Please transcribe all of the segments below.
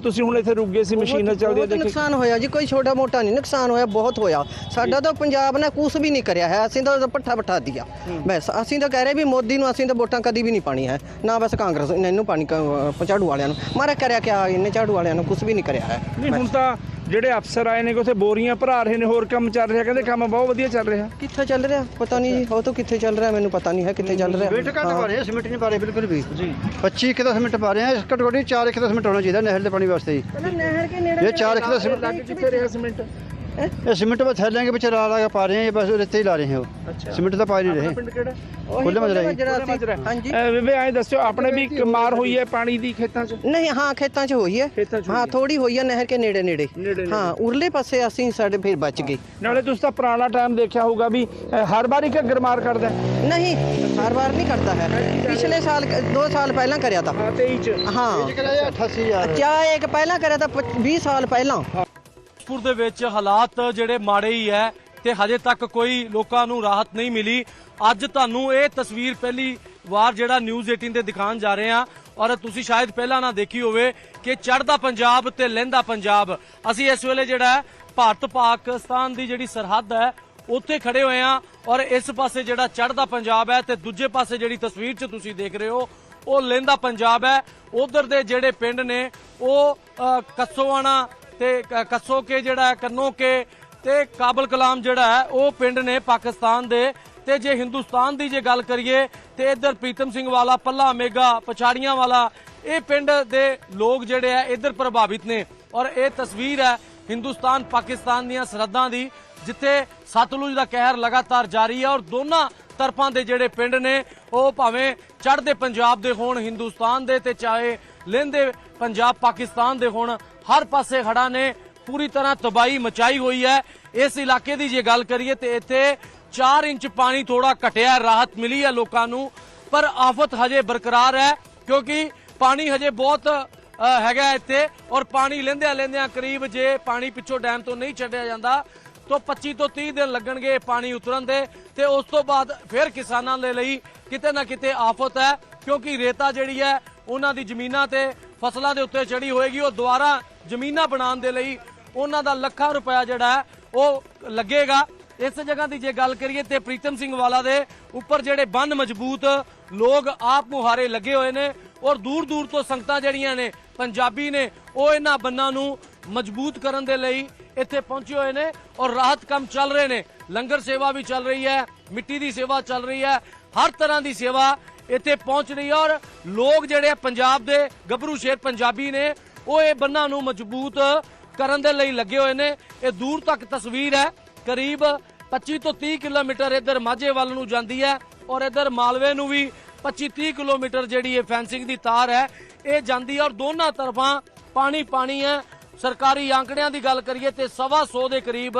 ਤੁਸੀਂ ਹੁਣ ਇੱਥੇ ਰੁਕ ਗਏ ਸੀ ਮਸ਼ੀਨਾਂ ਚੱਲਦੀਆਂ ਦੇਖੇ। ਨੁਕਸਾਨ ਹੋਇਆ ਜੀ ਕੋਈ ਛੋਟਾ ਮੋਟਾ ਨਹੀਂ ਨੁਕਸਾਨ ਹੋਇਆ ਬਹੁਤ ਹੋਇਆ। ਸਾਡਾ ਤਾਂ ਪੰਜਾਬ ਨੇ ਕੁਝ ਵੀ ਨਹੀਂ ਕਰਿਆ ਹੈ ਅਸੀਂ ਤਾਂ ਪੱਠਾ ਪੱਠਾ ਦਿਆ ਬਸ ਅਸੀਂ ਤਾਂ ਕਹਿ ਰਹੇ ਵੀ ਮੋਦੀ ਨੂੰ ਅਸੀਂ ਤਾਂ ਵੋਟਾਂ ਕਦੀ ਵੀ ਨਹੀਂ ਪਾਣੀ ਹੈ। ਨਾ ਬਸ ਕਾਂਗਰਸ ਇਹਨੂੰ ਪਾਣੀ ਝਾੜੂ ਵਾਲਿਆਂ ਨੂੰ। ਮਾਰਾ ਕਰਿਆ ਕਿਆ ਇਹਨੇ ਝਾੜੂ ਵਾਲਿਆਂ ਨੂੰ ਕੁਝ ਵੀ ਨਹੀਂ ਕਰਿਆ ਹੈ। ਨਹੀਂ ਹੁਣ ਤਾਂ ਜਿਹੜੇ ਅਫਸਰ ਆਏ ਨੇ ਕਿ ਉੱਥੇ ਬੋਰੀਆਂ ਭਰਾ ਰਹੇ ਨੇ ਹੋਰ ਕੰਮ ਚੱਲ ਰਿਹਾ ਕਹਿੰਦੇ ਕੰਮ ਬਹੁਤ ਵਧੀਆ ਚੱਲ ਰਿਹਾ। ਕਿੱਥੇ ਚੱਲ ਰਿਹਾ? ਪਤਾ ਨਹੀਂ ਜੀ ਉਹ ਤਾਂ ਕਿੱਥੇ ਚੱਲ ਰਿਹਾ ਮੈਨੂੰ ਪਤਾ ਨਹੀਂ ਹੈ ਕਿੱਥੇ ਚੱਲ ਰਿਹਾ। ਵੇਟ ਘੱਟ ਪਾ ਰਹੇ ਸਿਮਟ ਨਹੀਂ ਪਾ ਰਹੇ ਬਿਲਕੁਲ ਵੀ। ਜੀ। 25 ਕਿਲੋ ਸਿਮਟ ਪਾ ਰਹੇ ਆ ਘੱਟੋ ਘੱਟ 4 ਕਿਲੋ ਸਿਮਟ ਹੋਣਾ ਚਾਹੀਦਾ ਨਹਿਰ ਦੇ ਪਾਣੀ ਵਾਸਤੇ। ਜੀ ਨਹਿਰ ਕੇ ਨੇੜੇ ਇਹ 4 ਕਿਲੋ ਸਿਮਟ ਲੱਗ ਕਿੱਥੇ ਰਿਹਾ ਸੀਮੈਂਟ ਇਹ ਸਿਮਟ ਬਸ ਥੈਲਿਆਂ ਕੇ ਵਿੱਚ ਲਾ ਲਾ ਕੇ ਪਾ ਰਹੇ ਆ ਇਹ ਬਸ ਰੇਤੇ ਹੀ ਲਾ ਰਹੇ ਆ ਉਹ। ਅੱਛਾ। ਸਿਮਟ ਤਾਂ ਪਾ ਹੀ ਨਹੀਂ ਰਹੇ। ਪਿੰਡ ਕਿਹੜਾ? ਖੁੱਲ੍ਹ ਮਜਰਾ ਜੀ। ਮਜਰਾ ਹਾਂਜੀ। ਅਹ ਬੇਬੇ ਐਂ ਦੱਸਿਓ ਆਪਣੇ ਵੀ ਕਮਾਰ ਹੋਈ ਹੈ ਪਾਣੀ ਦੀ ਖੇਤਾਂ 'ਚ? ਨਹੀਂ ਹਾਂ ਖੇਤਾਂ 'ਚ ਹੋਈ ਹੈ। ਖੇਤਾਂ 'ਚ ਹੋਈ ਹਾਂ। ਹੈ। ਥੋੜੀ ਹੋਈ ਹੈ ਨਹਿਰ ਕੇ ਨੇੜੇ ਨੇੜੇ। ਨੇੜੇ ਹਾਂ ਉਰਲੇ ਪਾਸੇ ਅਸੀਂ ਸਾਡੇ ਫਿਰ ਬਚ ਗਏ। ਨਾਲੇ ਤੁਸੀਂ ਤਾਂ ਪੁਰਾਣਾ ਟਾਈਮ ਦੇਖਿਆ ਹੋਊਗਾ ਵੀ ਅਹ ਹਰ ਵਾਰੀ ਘੱਗਰ ਮਾਰ ਕਰਦਾ ਹੈ। ਨਹੀਂ ਹਰ ਵਾਰ ਨਹੀਂ ਕਰਦਾ ਹੈ। ਪਿਛਲੇ ਸਾਲ 2 ਸਾਲ ਪਹਿਲਾਂ ਕਰਿਆ ਤਾਂ। ਹਾਂ 23 'ਚ। ਹਾਂ। ਕਰਾਇਆ 88000 ਕਿਆ ਇੱਕ ਪਹਿਲਾਂ ਕਰਿਆ ਤਾਂ 20 ਸਾਲ ਪਹਿਲਾਂ। ਫਿਰੋਜ਼ਪੁਰ ਦੇ ਵਿੱਚ ਹਾਲਾਤ ਜਿਹੜੇ ਮਾੜੇ ਹੀ ਹੈ ਤੇ ਹਜੇ ਤੱਕ ਕੋਈ ਲੋਕਾਂ ਨੂੰ ਰਾਹਤ ਨਹੀਂ ਮਿਲੀ। ਅੱਜ ਤੁਹਾਨੂੰ ਇਹ ਤਸਵੀਰ ਪਹਿਲੀ ਵਾਰ ਜਿਹੜਾ ਨਿਊਜ਼ 18 ਤੇ ਦਿਖਾਉਣ ਜਾ ਰਹੇ ਹਾਂ ਔਰ ਤੁਸੀਂ ਸ਼ਾਇਦ ਪਹਿਲਾਂ ਨਾ ਦੇਖੀ ਹੋਵੇ ਕਿ ਚੜ੍ਹਦਾ ਪੰਜਾਬ ਤੇ ਲਹਿੰਦਾ ਪੰਜਾਬ। ਅਸੀਂ ਇਸ ਵੇਲੇ ਜਿਹੜਾ ਭਾਰਤ ਪਾਕਿਸਤਾਨ ਦੀ ਜਿਹੜੀ ਸਰਹੱਦ ਹੈ, ਉੱਥੇ ਖੜੇ ਹੋਏ ਆ ਔਰ ਇਸ ਪਾਸੇ ਜਿਹੜਾ ਚੜ੍ਹਦਾ ਪੰਜਾਬ ਹੈ ਤੇ ਦੂਜੇ ਪਾਸੇ ਜਿਹੜੀ ਤਸਵੀਰ 'ਚ ਤੁਸੀਂ ਦੇਖ ਰਹੇ ਹੋ, ਉਹ ਲਹਿੰਦਾ ਪੰਜਾਬ ਹੈ। ਉਧਰ ਦੇ ਜਿਹੜੇ ਪਿੰਡ ਨੇ, ਉਹ ਕੱਸੋਆਣਾ ਤੇ ਕ- ਕੱਸੋ ਕੇ ਜਿਹੜਾ ਕੰਨੋ ਕੇ ਤੇ ਕਾਬਲ ਕਲਾਮ ਜਿਹੜਾ ਹੈ, ਉਹ ਪਿੰਡ ਨੇ ਪਾਕਿਸਤਾਨ ਦੇ ਤੇ ਜੇ ਹਿੰਦੁਸਤਾਨ ਦੀ ਜੇ ਗੱਲ ਕਰੀਏ ਤੇ ਇੱਧਰ ਪ੍ਰੀਤਮ ਸਿੰਘ ਵਾਲਾ ਪੱਲਾ ਮੇਗਾ, ਪਛਾੜੀਆਂ ਵਾਲਾ, ਇਹ ਪਿੰਡ ਦੇ ਲੋਕ ਜਿਹੜੇ ਆ ਇੱਧਰ ਪ੍ਰਭਾਵਿਤ ਨੇ। ਔਰ ਇਹ ਤਸਵੀਰ ਹੈ ਹਿੰਦੁਸਤਾਨ ਪਾਕਿਸਤਾਨ ਦੀਆਂ ਸਰਹੱਦਾਂ ਦੀ, ਜਿੱਥੇ ਸਤਲੁਜ ਦਾ ਕਹਿਰ ਲਗਾਤਾਰ ਜਾਰੀ ਹੈ ਔਰ ਦੋਨਾਂ ਤਰਫਾਂ ਦੇ ਜਿਹੜੇ ਪਿੰਡ ਨੇ, ਉਹ ਭਾਵੇਂ ਚੜ੍ਹਦੇ ਪੰਜਾਬ ਦੇ ਹੋਣ, ਹਿੰਦੁਸਤਾਨ ਦੇ ਤੇ ਚਾਹੇ ਲਹਿੰਦੇ ਪੰਜਾਬ ਪਾਕਿਸਤਾਨ ਦੇ ਹੁਣ ਹਰ ਪਾਸੇ ਹੜ੍ਹਾਂ ਨੇ। ਪੂਰੀ ਤਰ੍ਹਾਂ ਤਬਾਹੀ ਮਚਾਈ ਹੋਈ ਹੈ। ਇਸ ਇਲਾਕੇ ਦੀ ਜੇ ਗੱਲ ਕਰੀਏ ਤੇ ਇੱਥੇ 4 ਇੰਚ ਪਾਣੀ ਥੋੜਾ ਘਟਿਆ, ਰਾਹਤ ਮਿਲੀ ਹੈ ਲੋਕਾਂ ਨੂੰ। ਪਰ ਆਫਤ ਹਜੇ ਬਰਕਰਾਰ ਹੈ ਕਿਉਂਕਿ ਪਾਣੀ ਹਜੇ ਬਹੁਤ ਹੈਗਾ ਇੱਥੇ ਔਰ ਪਾਣੀ ਲੈਂਦਿਆਂ ਲੈਂਦਿਆਂ ਕਰੀਬ ਜੇ ਪਾਣੀ ਪਿੱਛੋਂ ਡੈਮ ਤੋਂ ਨਹੀਂ ਛੱਡਿਆ ਜਾਂਦਾ, ਤੋਂ 25 ਤੋਂ 30 ਦਿਨ ਲੱਗਣਗੇ ਪਾਣੀ ਉਤਰਨ ਦੇ ਤੇ ਉਸ ਤੋਂ ਬਾਅਦ ਫਿਰ ਕਿਸਾਨਾਂ ਦੇ ਲਈ ਕਿਤੇ ਨਾ ਕਿਤੇ ਆਫਤ ਹੈ ਕਿਉਂਕਿ ਰੇਤਾ ਜਿਹੜੀ ਹੈ, ਉਹਨਾਂ ਦੀ ਜ਼ਮੀਨਾਂ ਤੇ ਫਸਲਾਂ ਦੇ ਉੱਤੇ ਚੜੀ ਹੋਏਗੀ, ਉਹ ਦੁਬਾਰਾ ਜ਼ਮੀਨਾਂ ਬਣਾਉਣ ਦੇ ਲਈ ਉਹਨਾਂ ਦਾ ਲੱਖਾਂ ਰੁਪਇਆ ਜਿਹੜਾ ਉਹ ਲੱਗੇਗਾ। ਇਸ ਜਗ੍ਹਾ ਦੀ ਜੇ ਗੱਲ ਕਰੀਏ ਤੇ ਪ੍ਰੀਤਮ ਸਿੰਘ ਵਾਲਾ ਦੇ ਉੱਪਰ ਜਿਹੜੇ ਬੰਨ ਮਜ਼ਬੂਤ ਲੋਕ ਆਪ ਮੁਹਾਰੇ ਲੱਗੇ ਹੋਏ ਨੇ ਔਰ ਦੂਰ ਦੂਰ ਤੋਂ ਸੰਗਤਾਂ ਜਿਹੜੀਆਂ ਨੇ, ਪੰਜਾਬੀ ਨੇ, ਉਹ ਇਹਨਾਂ ਬੰਨਾਂ ਨੂੰ ਮਜ਼ਬੂਤ ਕਰਨ ਦੇ ਲਈ ਇੱਥੇ ਪਹੁੰਚੇ ਹੋਏ ਨੇ ਔਰ ਰਾਹਤ ਕੰਮ ਚੱਲ ਰਹੇ ਨੇ। ਲੰਗਰ ਸੇਵਾ ਵੀ ਚੱਲ ਰਹੀ ਹੈ, ਮਿੱਟੀ ਦੀ ਸੇਵਾ ਚੱਲ ਰਹੀ ਹੈ, ਹਰ ਤਰ੍ਹਾਂ ਦੀ ਸੇਵਾ ਇੱਥੇ ਪਹੁੰਚ ਰਹੀ ਹੈ ਔਰ ਲੋਕ ਜਿਹੜੇ ਪੰਜਾਬ ਦੇ ਗੱਭਰੂ ਸ਼ੇਰ ਪੰਜਾਬੀ ਨੇ, ਉਹ ਇਹ ਬੰਨਾਂ ਨੂੰ ਮਜ਼ਬੂਤ ਕਰਨ ਦੇ ਲਈ ਲੱਗੇ ਹੋਏ ਨੇ। ਇਹ ਦੂਰ ਤੱਕ ਤਸਵੀਰ ਹੈ। ਕਰੀਬ 25 ਤੋਂ 30 ਕਿਲੋਮੀਟਰ ਇੱਧਰ ਮਾਝੇ ਵੱਲ ਨੂੰ ਜਾਂਦੀ ਹੈ ਔਰ ਇੱਧਰ ਮਾਲਵੇ ਨੂੰ ਵੀ 25 30 ਕਿਲੋਮੀਟਰ ਜਿਹੜੀ ਇਹ ਫੈਂਸਿੰਗ ਦੀ ਤਾਰ ਹੈ, ਇਹ ਜਾਂਦੀ ਹੈ ਔਰ ਦੋਨਾਂ ਤਰਫਾਂ ਪਾਣੀ ਪਾਣੀ ਹੈ। ਸਰਕਾਰੀ ਆંકੜਿਆਂ ਦੀ ਗੱਲ ਕਰੀਏ ਤੇ ਸਵਾ ਸੌ ਦੇ ਕਰੀਬ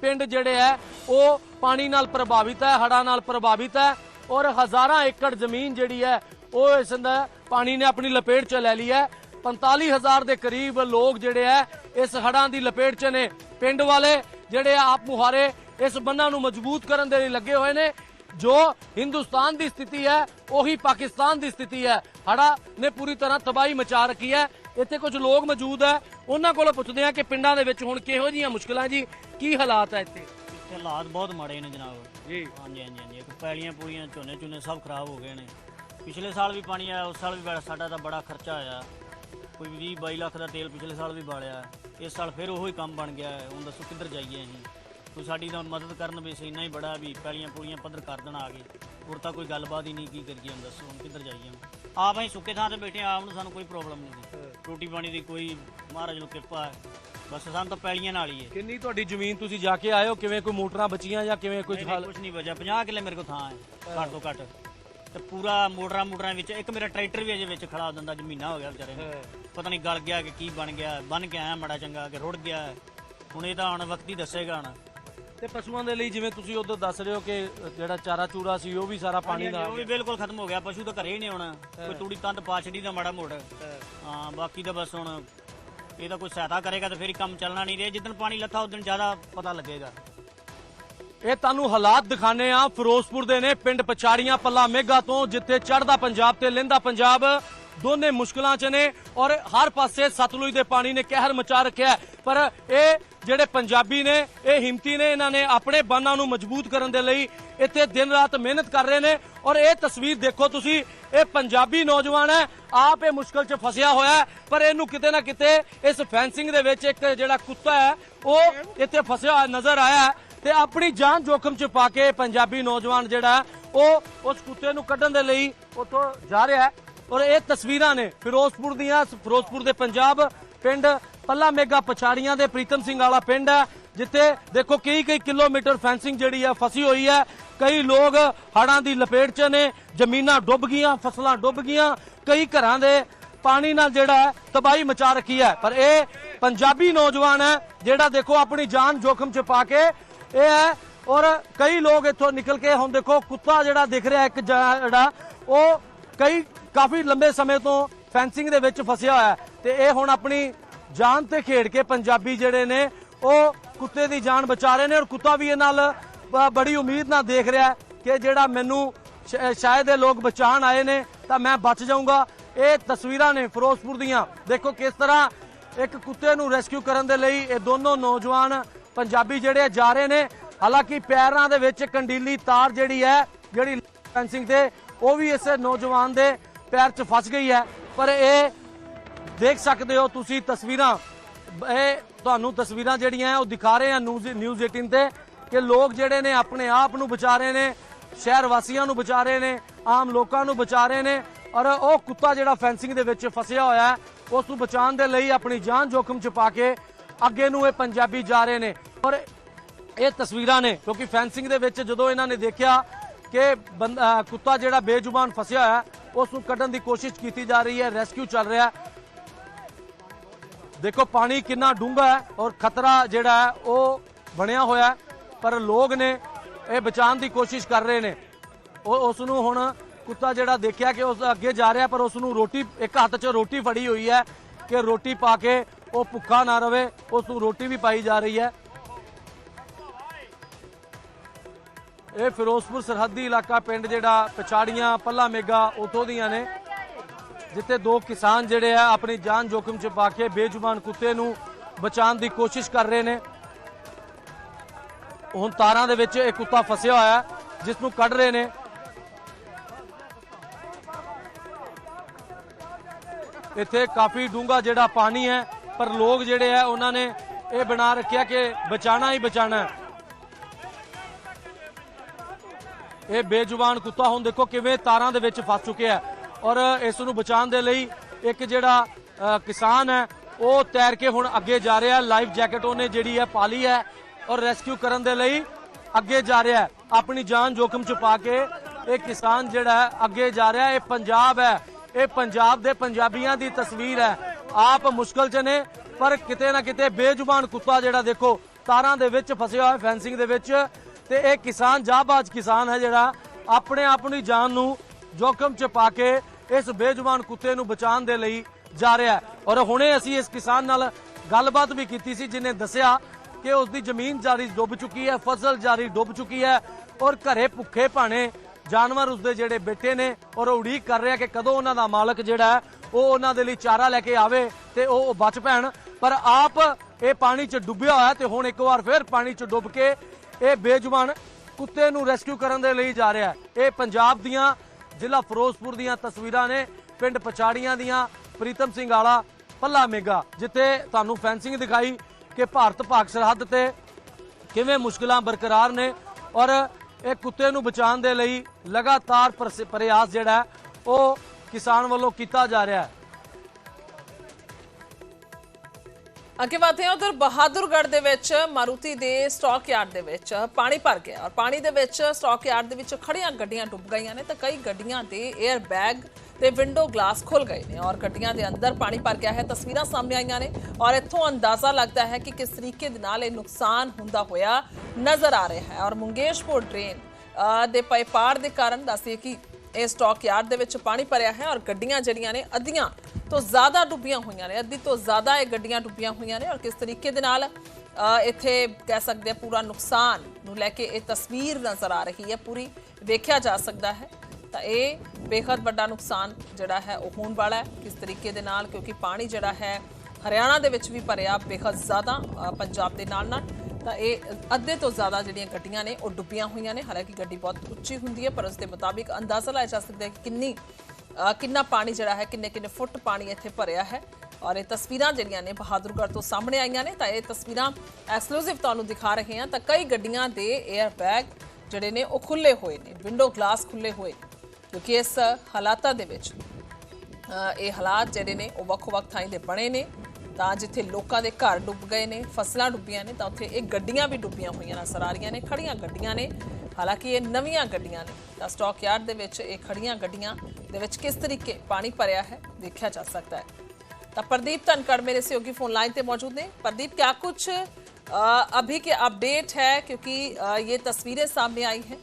ਪਿੰਡ ਜਿਹੜੇ ਹੈ, ਉਹ ਪਾਣੀ ਨਾਲ ਪ੍ਰਭਾਵਿਤ ਹੈ, ਹੜ੍ਹਾਂ ਨਾਲ ਪ੍ਰਭਾਵਿਤ ਹੈ। ਔਰ ਹਜ਼ਾਰਾਂ ਏਕੜ ਜ਼ਮੀਨ ਜਿਹੜੀ ਹੈ, ਉਹ ਇਸ ਦਾ ਪਾਣੀ ਨੇ ਆਪਣੀ ਲਪੇਟ 'ਚ ਲੈ ਲਈ ਹੈ। 45000 ਦੇ ਕਰੀਬ ਲੋਕ ਜਿਹੜੇ ਹੈ, ਇਸ ਹੜ੍ਹਾਂ ਦੀ ਲਪੇਟ 'ਚ ਨੇ। ਪਿੰਡ ਵਾਲੇ ਜਿਹੜੇ ਆਪ ਮੁਹਾਰੇ ਇਸ ਬੰਨਾਂ ਨੂੰ ਮਜ਼ਬੂਤ ਕਰਨ ਦੇ ਲਈ ਲੱਗੇ ਹੋਏ ਨੇ। ਜੋ ਹਿੰਦੁਸਤਾਨ ਦੀ ਸਥਿਤੀ ਹੈ, ਉਹੀ ਪਾਕਿਸਤਾਨ ਦੀ ਸਥਿਤੀ ਹੈ। ਹੜਾ ਨੇ ਪੂਰੀ ਤਰ੍ਹਾਂ ਤਬਾਹੀ ਮਚਾ ਰੱਖੀ ਹੈ। ਇੱਥੇ ਕੁਝ ਲੋਕ ਮੌਜੂਦ ਹੈ, ਉਹਨਾਂ ਕੋਲੋਂ ਪੁੱਛਦੇ ਆ ਕਿ ਪਿੰਡਾਂ ਦੇ ਵਿੱਚ ਹੁਣ ਕਿਹੋ ਜਿਹੀਆਂ ਮੁਸ਼ਕਲਾਂ ਜੀ, ਕੀ ਹਾਲਾਤ ਹੈ ਇੱਥੇ? ਇੱਥੇ ਹਾਲਾਤ ਬਹੁਤ ਮਾੜੇ ਨੇ ਜਨਾਬ। ਜੀ। ਹਾਂਜੀ ਹਾਂਜੀ ਹਾਂਜੀ। ਇੱਕ ਪੈਲੀਆਂ ਪੂਰੀਆਂ ਝੋਨੇ ਝੋਨੇ ਸਭ ਖਰਾਬ ਹੋ ਗਏ ਨੇ। ਪਿਛਲੇ ਸਾਲ ਵੀ ਪਾਣੀ ਆਇਆ ਉਸ ਸਾਲ ਵੀ ਬੜਾ- ਸਾਡਾ ਤਾਂ ਬੜਾ ਖਰਚਾ ਆਇਆ। ਕੋਈ 20 22 ਲੱਖ ਦਾ ਤੇਲ ਪਿਛਲੇ ਸਾਲ ਵੀ ਬਾਲਿਆ। ਇਸ ਸਾਲ ਫਿਰ ਉਹੀ ਕੰਮ ਬਣ ਗਿਆ। ਹੈ। ਹੁਣ ਦੱਸੋ ਕਿੱਧਰ ਜਾਈਏ ਅਸੀਂ? ਕੋਈ ਸਾਡੀ ਤਾਂ ਮਦਦ ਕਰਨ ਵੀ ਇੰਨਾ ਹੀ ਬੜਾ ਵੀ ਪੈਲੀਆਂ ਪੂਰੀਆਂ ਪੱਧਰ ਕਰ ਦੇਣ ਆ ਕੇ। ਹੋਰ ਤਾਂ ਕੋਈ ਗੱਲਬਾਤ ਹੀ ਨਹੀਂ ਕੀ ਕਰੀਏ ਹੁਣ ਦੱਸੋ ਹੁਣ ਕਿੱਧਰ ਜਾਈਏ ਹੁਣ? ਆਪ ਅਸੀਂ ਸੁੱਕੇ ਥਾਂ ਤੇ ਬੈਠੇ ਆਪ ਨੂੰ ਸਾਨੂੰ ਕੋਈ ਪ੍ਰੋਬਲਮ ਨਹੀਂ। ਰੋਟੀ ਪਾਣੀ ਦੀ ਕੋਈ ਮਹਾਰਾਜ ਨੂੰ ਕਿਰਪਾ ਹੈ। ਬਸ ਸਾਨੂੰ ਤਾਂ ਪੈਲੀਆਂ ਨਾਲ ਹੀ ਹੈ। ਕਿੰਨੀ ਤੁਹਾਡੀ ਜ਼ਮੀਨ ਤੁਸੀਂ ਜਾ ਕੇ ਆਏ ਹੋ? ਕਿਵੇਂ ਕੋਈ ਮੋਟਰਾਂ ਬਚੀਆਂ ਜਾਂ ਕਿਵੇਂ ਕੁਝ ਹਾਲ ਕੁਝ ਨਹੀਂ ਬਚਿਆ। 50 ਕਿੱਲੇ ਮੇਰੇ ਕੋਲ ਥਾਂ ਹੈ ਘੱਟ ਤੋਂ ਘੱਟ। ਤੇ ਪੂਰਾ ਮੋਟਰਾਂ ਮੋਟਰਾਂ ਵਿੱਚ ਇੱਕ ਮੇਰਾ ਟਰੈਕਟਰ ਵੀ ਅਜੇ ਵਿੱਚ ਖੜਾ ਦਿੰਦਾ ਮਹੀਨਾ ਹੋ ਗਿਆ ਵਿਚਾਰੇ ਨੂੰ। ਪਤਾ ਨਹੀਂ ਗਲ ਗਿਆ ਕਿ ਕੀ ਬਣ ਗਿਆ ਬਨ ਕੇ ਆਇਆ ਮੜਾ ਚੰਗਾ ਕਿ ਰੁੜ ਗਿਆ। ਹੁਣ ਇਹ ਤਾਂ ਹੁਣ ਵਕਤ ਹੀ ਦੱਸੇਗਾ ਹੁਣ। ਤੇ ਪਸ਼ੂਆਂ ਦੇ ਲਈ ਜਿਵੇਂ ਤੁਸੀਂ ਉਧਰ ਦੱਸ ਰਹੇ ਹੋ ਕਿ ਜਿਹੜਾ ਚਾਰਾ ਚੂਰਾ ਸੀ ਉਹ ਵੀ ਸਾਰਾ ਪਾਣੀ ਦਾ ਉਹ ਵੀ ਬਿਲਕੁਲ ਖਤਮ ਹੋ ਗਿਆ। ਪਸ਼ੂ ਤਾਂ ਘਰੇ ਹੀ ਨਹੀਂ ਆਉਣਾ ਕੋਈ ਤੂੜੀ ਤੰਦ ਪਾਛੜੀ ਦਾ ਮਾੜਾ ਮੋੜ। ਹਾਂ ਬਾਕੀ ਤਾਂ ਬਸ ਹੁਣ ਇਹ ਕੋਈ ਸਹਾਇਤਾ ਕਰੇਗਾ ਤਾਂ ਫਿਰ ਹੀ ਕੰਮ ਚੱਲਣਾ ਨਹੀਂ ਰਿਹਾ। ਜਿੱਦਣ ਪਾਣੀ ਲੱਥਾ ਉਦੋਂ ਜ਼ਿਆਦਾ ਪਤਾ ਲੱਗੇਗਾ। ਇਹ ਤੁਹਾਨੂੰ ਹਾਲਾਤ ਦਿਖਾਣੇ ਆ ਫਿਰੋਜ਼ਪੁਰ ਦੇ ਨੇ ਪਿੰਡ ਪਛਾੜੀਆਂ ਪੱਲਾ ਮੇਗਾ ਤੋਂ, ਜਿੱਥੇ ਚੜ੍ਹਦਾ ਪੰਜਾਬ ਤੇ ਲਹਿੰਦਾ ਪੰਜਾਬ ਦੋਨੇ ਮੁਸ਼ਕਲਾਂ 'ਚ ਨੇ ਔਰ ਹਰ ਪਾਸੇ ਸਤਲੁਜ ਦੇ ਪਾਣੀ ਨੇ ਕਹਿਰ ਮਚਾ ਰੱਖਿਆ ਪਰ ਇਹ ਜਿਹੜੇ ਪੰਜਾਬੀ ਨੇ, ਇਹ ਹਿੰਮਤੀ ਨੇ, ਇਹਨਾਂ ਨੇ ਆਪਣੇ ਬਾਨਾਂ ਨੂੰ ਮਜ਼ਬੂਤ ਕਰਨ ਦੇ ਲਈ ਇੱਥੇ ਦਿਨ ਰਾਤ ਮਿਹਨਤ ਕਰ ਰਹੇ ਨੇ ਔਰ ਇਹ ਤਸਵੀਰ ਦੇਖੋ ਤੁਸੀਂ ਇਹ ਪੰਜਾਬੀ ਨੌਜਵਾਨ ਹੈ ਆਪ ਇਹ ਮੁਸ਼ਕਲ 'ਚ ਫਸਿਆ ਹੋਇਆ ਪਰ ਇਹਨੂੰ ਕਿਤੇ ਨਾ ਕਿਤੇ ਇਸ ਫੈਂਸਿੰਗ ਦੇ ਵਿੱਚ ਇੱਕ ਜਿਹੜਾ ਕੁੱਤਾ ਹੈ ਉਹ ਇੱਥੇ ਫਸਿਆ ਨਜ਼ਰ ਆਇਆ ਤੇ ਆਪਣੀ ਜਾਨ ਜੋਖਮ 'ਚ ਪਾ ਕੇ ਪੰਜਾਬੀ ਨੌਜਵਾਨ ਜਿਹੜਾ ਹੈ, ਉਹ ਉਸ ਕੁੱਤੇ ਨੂੰ ਕੱਢਣ ਦੇ ਲਈ ਉੱਥੋਂ ਜਾ ਰਿਹਾ ਹੈ ਔਰ ਇਹ ਤਸਵੀਰਾਂ ਨੇ ਫਿਰੋਜ਼ਪੁਰ ਦੀਆਂ ਫਿਰੋਜ਼ਪੁਰ ਦੇ ਪੰਜਾਬ ਪਿੰਡ ਪੱਲਾ ਮੇਗਾ ਪਛਾੜੀਆਂ ਦੇ ਪ੍ਰੀਤਮ ਸਿੰਘ ਵਾਲਾ ਪਿੰਡ ਹੈ ਜਿੱਥੇ ਦੇਖੋ ਕਈ ਕਈ ਕਿਲੋਮੀਟਰ ਫੈਂਸਿੰਗ ਜਿਹੜੀ ਹੈ ਫਸੀ ਹੋਈ ਹੈ ਕਈ ਲੋਕ ਹੜਾਂ ਦੀ ਲਪੇਟ 'ਚ ਨੇ, ਜ਼ਮੀਨਾਂ ਡੁੱਬ ਗਈਆਂ, ਫਸਲਾਂ ਡੁੱਬ ਗਈਆਂ, ਕਈ ਘਰਾਂ ਦੇ ਪਾਣੀ ਨਾਲ ਜਿਹੜਾ ਹੈ ਤਬਾਹੀ ਮਚਾ ਰੱਖੀ ਹੈ। ਪਰ ਇਹ ਪੰਜਾਬੀ ਨੌਜਵਾਨ ਹੈ, ਜਿਹੜਾ ਦੇਖੋ ਆਪਣੀ ਜਾਨ ਜੋਖਮ 'ਚ ਪਾ ਕੇ ਇਹ ਹੈ ਔਰ ਕਈ ਲੋਕ ਇੱਥੋਂ ਨਿਕਲ ਕੇ ਹੁਣ ਦੇਖੋ ਕੁੱਤਾ ਜਿਹੜਾ ਦਿਖ ਰਿਹਾ ਇੱਕ ਜਿਹੜਾ, ਉਹ ਕਈ ਕਾਫੀ ਲੰਬੇ ਸਮੇਂ ਤੋਂ ਫੈਂਸਿੰਗ ਦੇ ਵਿੱਚ ਫਸਿਆ ਹੋਇਆ ਤੇ ਇਹ ਹੁਣ ਆਪਣੀ ਜਾਨ ਤੇ ਖੇਡ ਕੇ ਪੰਜਾਬੀ ਜਿਹੜੇ ਨੇ, ਉਹ ਕੁੱਤੇ ਦੀ ਜਾਨ ਬਚਾ ਰਹੇ ਨੇ ਔਰ ਕੁੱਤਾ ਵੀ ਇਹ ਨਾਲ ਬੜੀ ਉਮੀਦ ਨਾਲ ਦੇਖ ਰਿਹਾ ਕਿ ਜਿਹੜਾ ਮੈਨੂੰ ਸ਼- ਸ਼ਾਇਦ ਇਹ ਲੋਕ ਬਚਾਣ ਆਏ ਨੇ, ਤਾਂ ਮੈਂ ਬਚ ਜਾਊਂਗਾ। ਇਹ ਤਸਵੀਰਾਂ ਨੇ ਫਿਰੋਜ਼ਪੁਰ ਦੀਆਂ। ਦੇਖੋ ਕਿਸ ਤਰ੍ਹਾਂ ਇੱਕ ਕੁੱਤੇ ਨੂੰ ਰੈਸਕਿਊ ਕਰਨ ਦੇ ਲਈ ਇਹ ਦੋਨੋਂ ਨੌਜਵਾਨ ਪੰਜਾਬੀ ਜਿਹੜੇ ਜਾ ਰਹੇ ਨੇ। ਹਾਲਾਂਕਿ ਪੈਰਾਂ ਦੇ ਵਿੱਚ ਕੰਡੀਲੀ ਤਾਰ ਜਿਹੜੀ ਹੈ, ਜਿਹੜੀ ਫੈਂਸਿੰਗ ਤੇ, ਉਹ ਵੀ ਇਸ ਨੌਜਵਾਨ ਦੇ ਪੈਰ 'ਚ ਫਸ ਗਈ ਹੈ। ਪਰ ਇਹ ਦੇਖ ਸਕਦੇ ਹੋ ਤੁਸੀਂ ਤਸਵੀਰਾਂ। ਇਹ ਤੁਹਾਨੂੰ ਤਸਵੀਰਾਂ ਜਿਹੜੀਆਂ ਉਹ ਦਿਖਾ ਰਹੇ ਆ ਨਿਊਜ਼ ਨਿਊਜ਼ 18 ਤੇ। ਕਿ ਲੋਕ ਜਿਹੜੇ ਨੇ ਆਪਣੇ ਆਪ ਨੂੰ ਬਚਾ ਰਹੇ ਨੇ ਸ਼ਹਿਰ ਵਾਸੀਆਂ ਨੂੰ ਬਚਾ ਰਹੇ ਨੇ ਆਮ ਲੋਕਾਂ ਨੂੰ ਬਚਾ ਰਹੇ ਨੇ ਔਰ ਉਹ ਕੁੱਤਾ ਜਿਹੜਾ ਫੈਂਸਿੰਗ ਦੇ ਵਿੱਚ ਫਸਿਆ ਹੋਇਆ ਹੈ ਉਸ ਨੂੰ ਬਚਾਉਣ ਦੇ ਲਈ ਆਪਣੀ ਜਾਨ ਜੋਖਮ 'ਚ ਪਾ ਕੇ ਅੱਗੇ ਨੂੰ ਇਹ ਪੰਜਾਬੀ ਜਾ ਰਹੇ ਨੇ। ਔਰ ਇਹ ਤਸਵੀਰਾਂ ਨੇ ਕਿਉਂਕਿ ਫੈਂਸਿੰਗ ਦੇ ਵਿੱਚ ਜਦੋਂ ਇਹਨਾਂ ਨੇ ਦੇਖਿਆ ਕਿ ਬੰਦ- ਕੁੱਤਾ ਜਿਹੜਾ ਬੇਜ਼ੁਬਾਨ ਫਸਿਆ ਹੋਇਆ ਹੈ, ਉਸ ਨੂੰ ਕੱਢਣ ਦੀ ਕੋਸ਼ਿਸ਼ ਕੀਤੀ ਜਾ ਰਹੀ ਹੈ ਰੈਸਕਿਊ ਚੱਲ ਰਿਹਾ ਹੈ। ਦੇਖੋ ਪਾਣੀ ਕਿੰਨਾ ਡੂੰਘਾ ਹੈ ਔਰ ਖਤਰਾ ਜਿਹੜਾ ਹੈ ਉਹ ਬਣਿਆ ਹੋਇਆ ਹੈ। ਪਰ ਲੋਕ ਨੇ ਇਹ ਬਚਾਉਣ ਦੀ ਕੋਸ਼ਿਸ਼ ਕਰ ਰਹੇ ਨੇ। ਉਹ ਉਸ ਨੂੰ ਹੁਣ ਕੁੱਤਾ ਜਿਹੜਾ ਦੇਖਿਆ ਕਿ ਉਸ ਅੱਗੇ ਜਾ ਰਿਹਾ, ਪਰ ਉਸ ਨੂੰ ਰੋਟੀ, ਇੱਕ ਹੱਥ 'ਚ ਰੋਟੀ ਫੜੀ ਹੋਈ ਹੈ ਕਿ ਰੋਟੀ ਪਾ ਕੇ ਉਹ ਭੁੱਖਾ ਨਾ ਰਵੇ ਉਸ ਨੂੰ ਰੋਟੀ ਵੀ ਪਾਈ ਜਾ ਰਹੀ ਹੈ। ਇਹ ਫਿਰੋਜ਼ਪੁਰ ਸਰਹੱਦੀ ਇਲਾਕਾ ਪਿੰਡ ਜਿਹੜਾ ਪਛਾੜੀਆਂ ਪੱਲਾ ਮੇਗਾ ਉਥੋਂ ਦੀਆਂ ਨੇ, ਜਿੱਥੇ ਦੋ ਕਿਸਾਨ ਜਿਹੜੇ ਆ ਆਪਣੀ ਜਾਨ ਜੋਖਮ 'ਚ ਪਾ ਕੇ ਬੇਜ਼ੁਬਾਨ ਕੁੱਤੇ ਨੂੰ ਬਚਾਉਣ ਦੀ ਕੋਸ਼ਿਸ਼ ਕਰ ਰਹੇ ਨੇ। ਹੁਣ ਤਾਰਾਂ ਦੇ ਵਿੱਚ ਇਹ ਕੁੱਤਾ ਫਸਿਆ ਹੋਇਆ ਹੈ, ਜਿਸ ਨੂੰ ਕੱਢ ਰਹੇ ਨੇ। ਇੱਥੇ ਕਾਫੀ ਡੂੰਘਾ ਜਿਹੜਾ ਪਾਣੀ ਹੈ ਪਰ ਲੋਕ ਜਿਹੜੇ ਹੈ ਉਹਨਾਂ ਨੇ ਇਹ ਬਣਾ ਰੱਖਿਆ ਕਿ ਬਚਾਣਾ ਹੀ ਬਚਾਣਾ ਇਹ ਬੇਜ਼ੁਬਾਨ ਕੁੱਤਾ ਹੁਣ ਦੇਖੋ ਕਿਵੇਂ ਤਾਰਾਂ ਦੇ ਵਿੱਚ ਫਸ ਚੁੱਕਿਆ ਹੈ। ਔਰ ਇਸ ਨੂੰ ਬਚਾਉਣ ਦੇ ਲਈ ਇੱਕ ਜਿਹੜਾ ਅ, ਕਿਸਾਨ ਹੈ ਉਹ ਤੈਰ ਕੇ ਹੁਣ ਅੱਗੇ ਜਾ ਰਿਹਾ ਲਾਈਫ ਜੈਕਟ ਉਹਨੇ ਜਿਹੜੀ ਹੈ ਪਾਲੀ ਹੈ। ਔਰ ਰੈਸਕਿਊ ਕਰਨ ਦੇ ਲਈ ਅੱਗੇ ਜਾ ਰਿਹਾ ਹੈ। ਆਪਣੀ ਜਾਨ ਜੋਖਮ ਚ ਪਾ ਕੇ ਇਹ ਕਿਸਾਨ ਜਿਹੜਾ ਅੱਗੇ ਜਾ ਰਿਹਾ ਇਹ ਪੰਜਾਬ ਹੈ। ਇਹ ਪੰਜਾਬ ਦੇ ਪੰਜਾਬੀਆਂ ਦੀ ਤਸਵੀਰ ਹੈ। ਆਪ ਮੁਸ਼ਕਲ ਚ ਨੇ, ਪਰ ਕਿਤੇ ਨਾ ਕਿਤੇ ਬੇਜ਼ੁਬਾਨ ਕੁੱਤਾ ਜਿਹੜਾ ਦੇਖੋ, ਤਾਰਾਂ ਦੇ ਵਿੱਚ ਫਸਿਆ ਹੋਇਆ, ਫੈਂਸਿੰਗ ਦੇ ਵਿੱਚ। ਤੇ ਇਹ ਕਿਸਾਨ, ਜਾਬਾਜ਼ ਕਿਸਾਨ ਹੈ ਜਿਹੜਾ, ਆਪਣੇ ਆਪ ਨੂੰ ਜਾਨ ਨੂੰ ਜੋਖਮ ਚ ਪਾ ਕੇ ਇਸ ਬੇਜ਼ੁਬਾਨ ਕੁੱਤੇ ਨੂੰ ਬਚਾਉਣ ਦੇ ਲਈ ਜਾ ਰਿਹਾ ਔਰ ਹੁਣੇ ਅਸੀਂ ਇਸ ਕਿਸਾਨ ਨਾਲ ਗੱਲਬਾਤ ਵੀ ਕੀਤੀ ਸੀ, ਜਿਨੇ ਦੱਸਿਆ ਕਿ ਉਸ ਦੀ ਜ਼ਮੀਨ ਜਾਰੀ ਡੁੱਬ ਚੁੱਕੀ ਹੈ, ਫਸਲ ਜਾਰੀ ਡੁੱਬ ਚੁੱਕੀ ਹੈ ਔਰ ਘਰੇ ਭੁੱਖੇ ਭਾਣੇ ਜਾਨਵਰ ਉਸਦੇ ਜਿਹੜੇ ਬੈਠੇ ਨੇ ਔਰ ਉਹ ਉਡੀਕ ਕਰ ਰਿਹਾ ਕਿ ਕਦੋਂ ਉਹਨਾਂ ਦਾ ਮਾਲਕ ਜਿਹੜਾ ਹੈ, ਉਹ ਉਹਨਾਂ ਦੇ ਲਈ ਚਾਰਾ ਲੈ ਕੇ ਆਵੇ ਤੇ ਉਹ ਬਚ ਪੈਣ। ਪਰ ਆਪ ਇਹ ਪਾਣੀ 'ਚ ਡੁੱਬਿਆ ਹੋਇਆ ਤੇ ਹੁਣ ਇੱਕ ਵਾਰ ਫਿਰ ਪਾਣੀ 'ਚ ਡੁੱਬ ਕੇ ਇਹ ਬੇਜੁਬਾਨ ਕੁੱਤੇ ਨੂੰ ਰੈਸਕਿਊ ਕਰਨ ਦੇ ਲਈ ਜਾ ਰਿਹਾ ਇਹ ਪੰਜਾਬ ਦੀਆਂ ਜ਼ਿਲ੍ਹਾ ਫਿਰੋਜ਼ਪੁਰ ਦੀਆਂ ਤਸਵੀਰਾਂ ਨੇ, ਪਿੰਡ ਪਚਾੜੀਆਂ ਦੀਆਂ, ਪ੍ਰੀਤਮ ਸਿੰਘ ਵਾਲਾ, ਪੱਲਾ ਮੇਗਾ, ਜਿੱਥੇ ਤੁਹਾਨੂੰ ਫੈਂਸਿੰਗ ਦਿਖਾਈ। ਕਿ ਭਾਰਤ ਪਾਕ ਸਰਹੱਦ ਤੇ ਕਿਵੇਂ ਮੁਸ਼ਕਲਾਂ ਬਰਕਰਾਰ ਨੇ ਔਰ ਇਹ ਕੁੱਤੇ ਨੂੰ ਬਚਾਉਣ ਦੇ ਲਈ ਲਗਾਤਾਰ ਪ੍ਰਯਾਸ ਜਿਹੜਾ ਉਹ ਕਿਸਾਨ ਵੱਲੋਂ ਕੀਤਾ ਜਾ ਰਿਹਾ ਹੈ। ਅੱਗੇ ਵਧਦੇ ਹਾਂ ਉਧਰ ਬਹਾਦੁਰਗੜ੍ਹ ਦੇ ਵਿੱਚ, ਮਾਰੂਤੀ ਦੇ ਸਟਾਕ ਯਾਰਡ ਦੇ ਵਿੱਚ ਪਾਣੀ ਭਰ ਗਿਆ ਔਰ ਪਾਣੀ ਦੇ ਵਿੱਚ ਸਟਾਕ ਯਾਰਡ ਦੇ ਵਿੱਚ ਖੜੀਆਂ ਗੱਡੀਆਂ ਡੁੱਬ ਗਈਆਂ ਨੇ ਤਾਂ ਕਈ ਗੱਡੀਆਂ ਦੇ 에ਅਰ ਬੈਗ ਤੇ ਵਿੰਡੋ ਗਲਾਸ ਖੁੱਲ ਗਏ ਨੇ ਔਰ ਗੱਡੀਆਂ ਦੇ ਅੰਦਰ ਪਾਣੀ ਭਰ ਗਿਆ ਹੈ। ਤਸਵੀਰਾਂ ਸਾਹਮਣੇ ਆਈਆਂ ਨੇ ਔਰ ਇੱਥੋਂ ਅੰਦਾਜ਼ਾ ਲੱਗਦਾ ਹੈ ਕਿ ਕਿਸ ਤਰੀਕੇ ਦੇ ਨਾਲ ਇਹ ਨੁਕਸਾਨ ਹੁੰਦਾ ਹੋਇਆ ਨਜ਼ਰ ਆ ਰਿਹਾ ਹੈ। ਔਰ ਮੁੰਗੇਸ਼ਪੁਰ ਡਰੇਨ ਦੇ ਪਏ ਪਾੜ ਦੇ ਕਾਰਨ ਦੱਸਿਏ ਕਿ ਇਹ ਸਟਾਕ ਯਾਰਡ ਦੇ ਵਿੱਚ ਪਾਣੀ ਭਰਿਆ ਹੈ ਔਰ ਗੱਡੀਆਂ ਜਿਹੜੀਆਂ ਨੇ ਅੱਧੀਆਂ ਤੋਂ ਜ਼ਿਆਦਾ ਡੁੱਬੀਆਂ ਹੋਈਆਂ ਨੇ, ਅੱਧੀ ਤੋਂ ਜ਼ਿਆਦਾ ਇਹ ਗੱਡੀਆਂ ਡੁੱਬੀਆਂ ਹੋਈਆਂ ਨੇ ਔਰ ਕਿਸ ਤਰੀਕੇ ਦੇ ਨਾਲ ਇੱਥੇ ਕਹਿ ਸਕਦੇ ਆ ਪੂਰਾ ਨੁਕਸਾਨ ਨੂੰ ਲੈ ਕੇ ਇਹ ਤਸਵੀਰ ਨਜ਼ਰ ਆ ਰਹੀ ਹੈ। ਪੂਰੀ ਵੇਖਿਆ ਜਾ ਸਕਦਾ ਹੈ। ਤਾਂ ਇਹ ਬੇਹੱਦ ਵੱਡਾ ਨੁਕਸਾਨ ਜਿਹੜਾ ਹੈ ਉਹ ਹੋਣ ਵਾਲਾ ਹੈ ਕਿਸ ਤਰੀਕੇ ਦੇ ਨਾਲ, ਕਿਉਂਕਿ ਪਾਣੀ ਜਿਹੜਾ ਹੈ ਹਰਿਆਣਾ ਦੇ ਵਿੱਚ ਵੀ ਭਰਿਆ ਬੇਹੱਦ ਜ਼ਿਆਦਾ ਪੰਜਾਬ ਦੇ ਨਾਲ ਨਾਲ। ਤਾਂ ਇਹ ਅੱਧੇ ਤੋਂ ਜ਼ਿਆਦਾ ਜਿਹੜੀਆਂ ਗੱਡੀਆਂ ਨੇ ਉਹ ਡੁੱਬੀਆਂ ਹੋਈਆਂ ਨੇ। ਹਾਲਾਂਕਿ ਗੱਡੀ ਬਹੁਤ ਉੱਚੀ ਹੁੰਦੀ ਹੈ, ਪਰ ਉਸ ਦੇ ਮੁਤਾਬਿਕ ਅੰਦਾਜ਼ਾ ਲਾਇਆ ਜਾ ਸਕਦਾ ਹੈ ਕਿ ਕਿੰਨੀ ਕਿੰਨਾ ਪਾਣੀ ਜਿਹੜਾ ਹੈ, ਕਿੰਨੇ ਕਿੰਨੇ ਫੁੱਟ ਪਾਣੀ ਇੱਥੇ ਭਰਿਆ ਹੈ। ਔਰ ਇਹ ਤਸਵੀਰਾਂ ਜਿਹੜੀਆਂ ਨੇ ਬਹਾਦਰਗੜ੍ਹ ਤੋਂ ਸਾਹਮਣੇ ਆਈਆਂ ਨੇ। ਤਾਂ ਇਹ ਤਸਵੀਰਾਂ ਐਕਸਕਲੂਸਿਵ ਤੁਹਾਨੂੰ ਦਿਖਾ ਰਹੇ ਹਾਂ। ਤਾਂ ਕਈ ਗੱਡੀਆਂ ਦੇ 에ਅਰਬੈਗ ਜਿਹੜੇ ਨੇ ਉਹ ਖੁੱਲੇ ਹੋਏ ਨੇ ਵਿੰਡੋ ਗਲਾਸ ਖੁੱਲੇ ਹੋਏ ਨੇ। ਕਿਉਂਕਿ ਇਸ ਹਾਲਾਤਾਂ ਦੇ ਵਿੱਚ ਅ, ਇਹ ਹਾਲਾਤ ਜਿਹੜੇ ਨੇ ਉਹ ਵੱਖ-ਵੱਖ ਥਾਈਂ ਦੇ ਬਣੇ ਨੇ ਤਾਂ ਜਿੱਥੇ ਲੋਕਾਂ ਦੇ ਘਰ ਡੁੱਬ ਗਏ ਨੇ ਫਸਲਾਂ ਡੁੱਬੀਆਂ ਨੇ ਤਾਂ ਉੱਥੇ ਇਹ ਗੱਡੀਆਂ ਵੀ ਡੁੱਬੀਆਂ ਹੋਈਆਂ ਨਜ਼ਰ ਆ ਰਹੀਆਂ ਨੇ ਖੜੀਆਂ ਗੱਡੀਆਂ ਨੇ ਹਾਲਾਂਕਿ ਇਹ ਨਵੀਆਂ ਗੱਡੀਆਂ ਨੇ ਤਾਂ ਸਟਾਕ ਯਾਰਡ ਦੇ ਵਿੱਚ ਇਹ ਖੜੀਆਂ ਗੱਡੀਆਂ ਦੇ ਵਿੱਚ ਕਿਸ ਤਰੀਕੇ ਪਾਣੀ ਭਰਿਆ ਹੈ ਦੇਖਿਆ ਜਾ ਸਕਦਾ ਹੈ ਤਾਂ प्रदीप तनकड़ मेरे सहयोगी फोन लाइन पे मौजूद हैं प्रदीप क्या कुछ अ, अभी के अपडेट है क्योंकि अ, ये तस्वीरें सामने आई हैं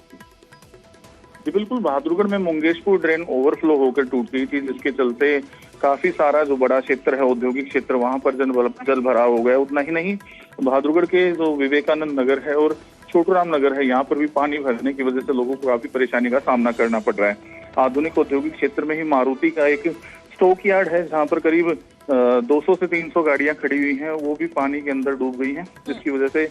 जी बिल्कुल बहादुरगढ़ में मुंगेशपुर ड्रेन ओवरफ्लो होकर टूट गई थी जिसके चलते काफ़ी सारा जो बड़ा क्षेत्र है औद्योगिक क्षेत्र वहाँ पर जल जल भराव हो गया। उतना ही नहीं बहादुरगढ़ के जो विवेकानंद नगर है और छोटूराम नगर है यहाँ पर भी पानी भरने की वजह से लोगों को काफ़ी परेशानी का सामना करना पड़ रहा है। आधुनिक औद्योगिक क्षेत्र में ही मारुति का एक स्टोक यार्ड है जहाँ पर करीब अ, 200 से 300 गाड़ियाँ खड़ी हुई हैं वो भी पानी के अंदर डूब गई हैं जिसकी वजह से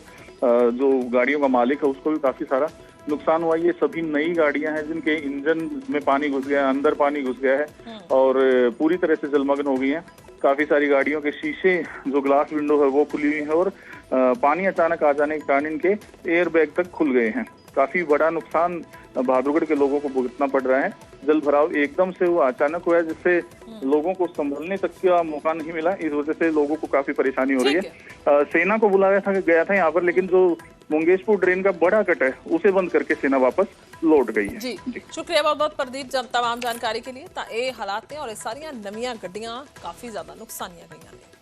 जो गाड़ियों का मालिक है उसको भी काफ़ी सारा नुकसान हुआ ये सभी नई गाड़ियाँ हैं जिनके इंजन में पानी घुस गया है अंदर पानी घुस गया है और पूरी तरह से जलमग्न हो गई हैं। काफ़ी सारी गाड़ियों के शीशे जो ग्लास विंडो है वो खुली हुई है और पानी अचानक आ जाने के कारण इनके एयर बैग तक खुल गए हैं। काफ़ी बड़ा नुकसान बहादुरगढ़ के लोगों को भुगतना पड़ रहा है। जल भराव एकदम से वो अचानक हुआ है जिससे लोगों को संभलने तक का मौका नहीं मिला। इस वजह से लोगों को काफ़ी परेशानी हो रही है। अ, सेना को बुलाया था गया था यहाँ पर लेकिन जो मुंगेशपुर ड्रेन का बड़ा कट है उसे बंद करके सेना वापस लौट गई है ਜੀ ਸ਼ੁਕਰੀਆ ਬਹੁਤ ਬਹੁਤ ਪ੍ਰਦੀਪ ਜਨ तमाम ਜਾਣਕਾਰੀ ਕੇ ਲਈ ਤਾਂ ਇਹ ਹਾਲਾਤ ਨੇ ਔਰ ਇਹ ਸਾਰੀਆਂ ਨਵੀਆਂ ਗੱਡੀਆਂ ਕਾਫੀ ਜ਼ਿਆਦਾ ਨੁਕਸਾਨੀਆਂ ਗਈਆਂ ਨੇ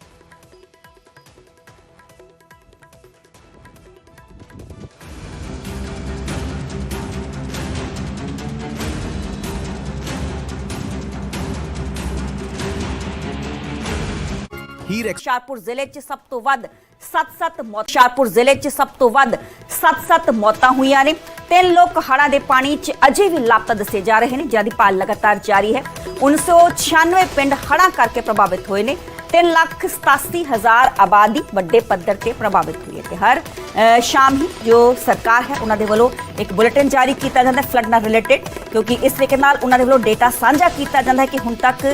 ਹੀਰ ਹੁਸ਼ਿਆਰਪੁਰ ਜ਼ਿਲ੍ਹੇ 'ਚ ਸਭ ਤੋਂ ਵੱਧ 7-7 ਮੌਤ। ਹੁਸ਼ਿਆਰਪੁਰ ਜ਼ਿਲ੍ਹੇ 'ਚ ਸਭ ਤੋਂ ਵੱਧ 7-7 ਮੌਤਾਂ ਹੋਈਆਂ ਨੇ। ਤਿੰਨ ਲੋਕ ਹੜ੍ਹਾਂ ਦੇ ਪਾਣੀ 'ਚ ਅਜੇ ਵੀ ਲਾਪਤਾ ਦੱਸੇ ਜਾ ਰਹੇ ਨੇ, ਜਿਨ੍ਹਾਂ ਦੀ ਭਾਲ ਲਗਾਤਾਰ ਜਾਰੀ ਹੈ। 1996 ਪਿੰਡ ਹੜ੍ਹਾਂ ਕਰਕੇ ਪ੍ਰਭਾਵਿਤ ਹੋਏ ਨੇ। 3 ਲੱਖ 87 ਹਜ਼ਾਰ ਆਬਾਦੀ ਵੱਡੇ ਪੱਧਰ ਤੇ ਪ੍ਰਭਾਵਿਤ ਹੋਈ ਹੈ ਤੇ ਹਰ ਸ਼ਾਮ ਹੀ ਜੋ ਸਰਕਾਰ ਹੈ, ਉਹਨਾਂ ਦੇ ਵੱਲੋਂ ਇੱਕ ਬੁਲੇਟਿਨ ਜਾਰੀ ਕੀਤਾ ਜਾਂਦਾ ਹੈ, ਫਲੱਡ ਨਾਲ ਰਿਲੇਟਡ, ਕਿਉਂਕਿ ਇਸ ਤਰੀਕੇ ਨਾਲ ਉਹਨਾਂ ਦੇ ਵੱਲੋਂ ਡੇਟਾ ਸਾਂਝਾ ਕੀਤਾ ਜਾਂਦਾ ਹੈ ਕਿ ਹੁਣ ਤੱਕ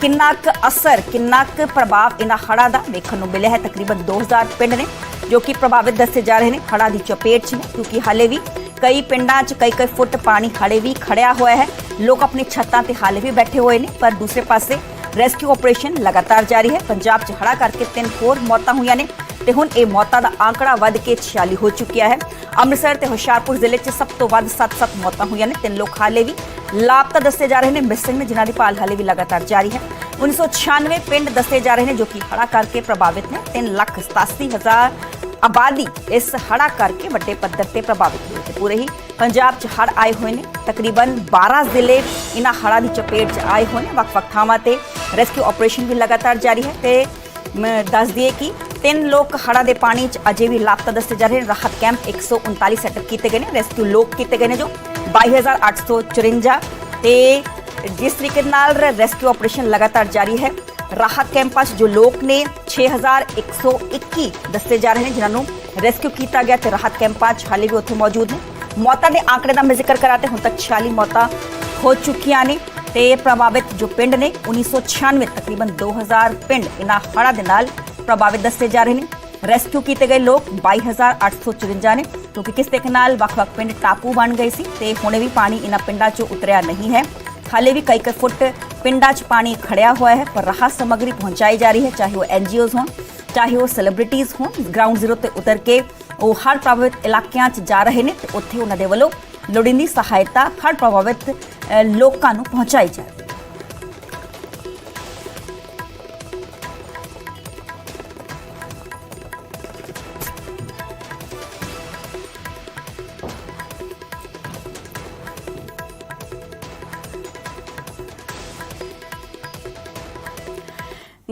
ਕਿੰਨਾ ਕੁ ਅਸਰ, ਕਿੰਨਾ ਕੁ ਪ੍ਰਭਾਵ ਇਹਨਾਂ ਹੜ੍ਹਾਂ ਦਾ ਦੇਖਣ ਨੂੰ ਮਿਲਿਆ ਹੈ। ਤਕਰੀਬਨ 2000 ਪਿੰਡ ਨੇ ਜੋ ਕਿ ਪ੍ਰਭਾਵਿਤ ਦੱਸੇ ਜਾ ਰਹੇ ਨੇ, ਹੜ੍ਹਾਂ ਦੀ ਚਪੇਟ 'ਚ ਨੇ, ਕਿਉਂਕਿ ਹਾਲੇ ਵੀ ਕਈ ਪਿੰਡਾਂ 'ਚ ਕਈ ਕਈ ਫੁੱਟ ਪਾਣੀ ਹਾਲੇ ਵੀ ਖੜਿਆ ਹੋਇਆ ਹੈ। ਲੋਕ ਆਪਣੀ ਛੱਤਾਂ ਤੇ ਹਾਲੇ ਵੀ ਬੈਠੇ ਹੋਏ ਨੇ, ਪਰ ਦੂਸਰੇ ਪਾਸੇ ਰੈਸਕਿਊ ਆਪਰੇਸ਼ਨ ਲਗਾਤਾਰ ਜਾਰੀ ਹੈ। ਪੰਜਾਬ 'ਚ ਹੜ੍ਹਾਂ ਕਰਕੇ ਤਿੰਨ ਹੋਰ ਮੌਤਾਂ ਹੋਈਆਂ ਨੇ ਤੇ ਹੁਣ ਇਹ ਮੌਤਾਂ ਦਾ ਆંકੜਾ ਵੱਧ ਕੇ 46 ਹੋ ਚੁੱਕਿਆ ਹੈ। ਅੰਮ੍ਰਿਤਸਰ ਤੇ ਹੁਸ਼ਿਆਰਪੁਰ ਜ਼ਿਲ੍ਹੇ 'ਚ ਸਭ ਤੋਂ ਵੱਧ 7-7 ਮੌਤਾਂ ਹੋਈਆਂ ਨੇ। ਤਿੰਨ ਲੋਕ ਹਾਲੇ ਵੀ ਲਾਪਤਾ ਦੱਸੇ ਜਾ ਰਹੇ ਨੇ। ਮਿਸਿੰਗ ਨੇ ਜਿਨ੍ਹਾਂ ਦੀ ਭਾਲ ਹਾਲੇ ਵੀ ਲਗਾਤਾਰ ਜਾਰੀ ਹੈ। 1996 ਪਿੰਡ ਦੱਸੇ ਜਾ ਰਹੇ ਨੇ ਜੋ ਕਿ ਹੜ੍ਹਾਂ ਕਰਕੇ ਪ੍ਰਭਾਵਿਤ ਨੇ। 3 ਲੱਖ 87 ਹਜ਼ਾਰ ਆਬਾਦੀ ਇਸ ਹੜ੍ਹਾਂ ਕਰਕੇ ਵੱਡੇ ਪੱਧਰ ਤੇ ਪ੍ਰਭਾਵਿਤ ਹੋਈ ਤੇ ਪੂਰੇ ਹੀ ਪੰਜਾਬ 'ਚ ਹੜ੍ਹ ਆਏ ਹੋਏ ਨੇ। ਤਕਰੀਬਨ 12 ਜ਼ਿਲ੍ਹੇ ਇਹਨਾਂ ਹੜ੍ਹਾਂ ਦੀ ਚਪੇਟ 'ਚ ਆਏ ਹੋਏ ਨੇ। ਵੱਖ-ਵੱਖ ਥਾਵਾਂ ਤੇ ਰੈਸਕਿਊ ਆਪਰੇਸ਼ਨ ਵੀ ਲਗਾਤਾਰ ਜਾਰੀ ਹੈ ਤੇ ਮੈਂ ਦੱਸ ਦਈਏ ਕਿ ਤਿੰਨ ਲੋਕ ਹੜ੍ਹਾਂ ਦੇ ਪਾਣੀ 'ਚ ਅਜੇ ਵੀ ਲਾਪਤਾ ਦੱਸੇ ਜਾ ਰਹੇ ਨੇ। ਰਾਹਤ ਕੈਂਪ 139 ਸੈਟਅਪ ਕੀਤੇ ਗਏ ਨੇ। ਰੈਸਕਿਊ ਲੋਕ ਕੀਤੇ ਗਏ ਨੇ ਜੋ 22854 ਤੇ ਜਿਸ ਤਰੀਕੇ ਨਾਲ ਰੈਸਕਿਊ ਆਪਰੇਸ਼ਨ ਲਗਾਤਾਰ ਜਾਰੀ ਹੈ ਰਾਹਤ ਕੈਂਪਾਂ 'ਚ ਜੋ ਲੋਕ ਨੇ 6121 ਦੱਸੇ ਜਾ ਰਹੇ ਨੇ, ਜਿਨ੍ਹਾਂ ਨੂੰ ਰੈਸਕਿਊ ਕੀਤਾ ਗਿਆ ਤੇ ਰਾਹਤ ਕੈਂਪਾਂ 'ਚ ਹਾਲੇ ਵੀ ਉੱਥੇ ਮੌਜੂਦ ਨੇ। ਮੌਤਾਂ ਦੇ ਆંકੜੇ ਦਾ ਮੈਂ ਜ਼ਿਕਰ ਕਰਾਂ ਤੇ ਹੁਣ ਤੱਕ 46 ਮੌਤਾਂ ਹੋ ਚੁੱਕੀਆਂ ਨੇ ਤੇ ਪ੍ਰਭਾਵਿਤ ਜੋ ਪਿੰਡ ਨੇ 1996 ਤਕਰੀਬਨ 2000 ਪਿੰਡ ਇਹਨਾਂ ਹੜ੍ਹਾਂ ਦੇ ਨਾਲ ਪ੍ਰਭਾਵਿਤ ਦੱਸੇ ਜਾ ਰਹੇ ਨੇ। ਰੈਸਕਿਊ ਕੀਤੇ ਗਏ ਲੋਕ 22854 ਨੇ ਕਿਉਂਕਿ ਕਿਸ ਤਰੀਕੇ ਨਾਲ ਵੱਖ-ਵੱਖ ਪਿੰਡ ਟਾਪੂ ਬਣ ਗਏ ਸੀ ਤੇ ਹੁਣੇ ਵੀ ਪਾਣੀ ਇਹਨਾਂ ਪਿੰਡਾਂ 'ਚੋਂ ਉਤਰਿਆ ਨਹੀਂ ਹੈ। ਹਾਲੇ ਵੀ ਕਈ ਕਈ ਫੁੱਟ ਪਿੰਡਾਂ 'ਚ ਪਾਣੀ ਖੜਿਆ ਹੋਇਆ ਹੈ ਪਰ ਰਾਹਤ ਸਮੱਗਰੀ ਪਹੁੰਚਾਈ ਜਾ ਰਹੀ ਹੈ ਚਾਹੇ ਉਹ ਐਨਜੀਓਜ਼ ਹੋਣ ਚਾਹੇ ਉਹ ਸੈਲੀਬ੍ਰਿਟੀਜ਼ ਹੋਣ ਗਰਾਊਂਡ ਜ਼ੀਰੋ ਤੇ ਉਤਰ ਕੇ ਉਹ ਹਰ ਪ੍ਰਭਾਵਿਤ ਇਲਾਕਿਆਂ 'ਚ ਜਾ ਰਹੇ ਨੇ ਤੇ ਉੱਥੇ ਉਹਨਾਂ ਦੇ ਵੱਲੋਂ ਲੋੜੀਂਦੀ ਸਹਾਇਤਾ ਹਰ ਪ੍ਰਭਾਵਿਤ ਲੋਕਾਂ ਨੂੰ ਪਹੁੰਚਾਈ ਜਾ ਰਹੀ ਹੈ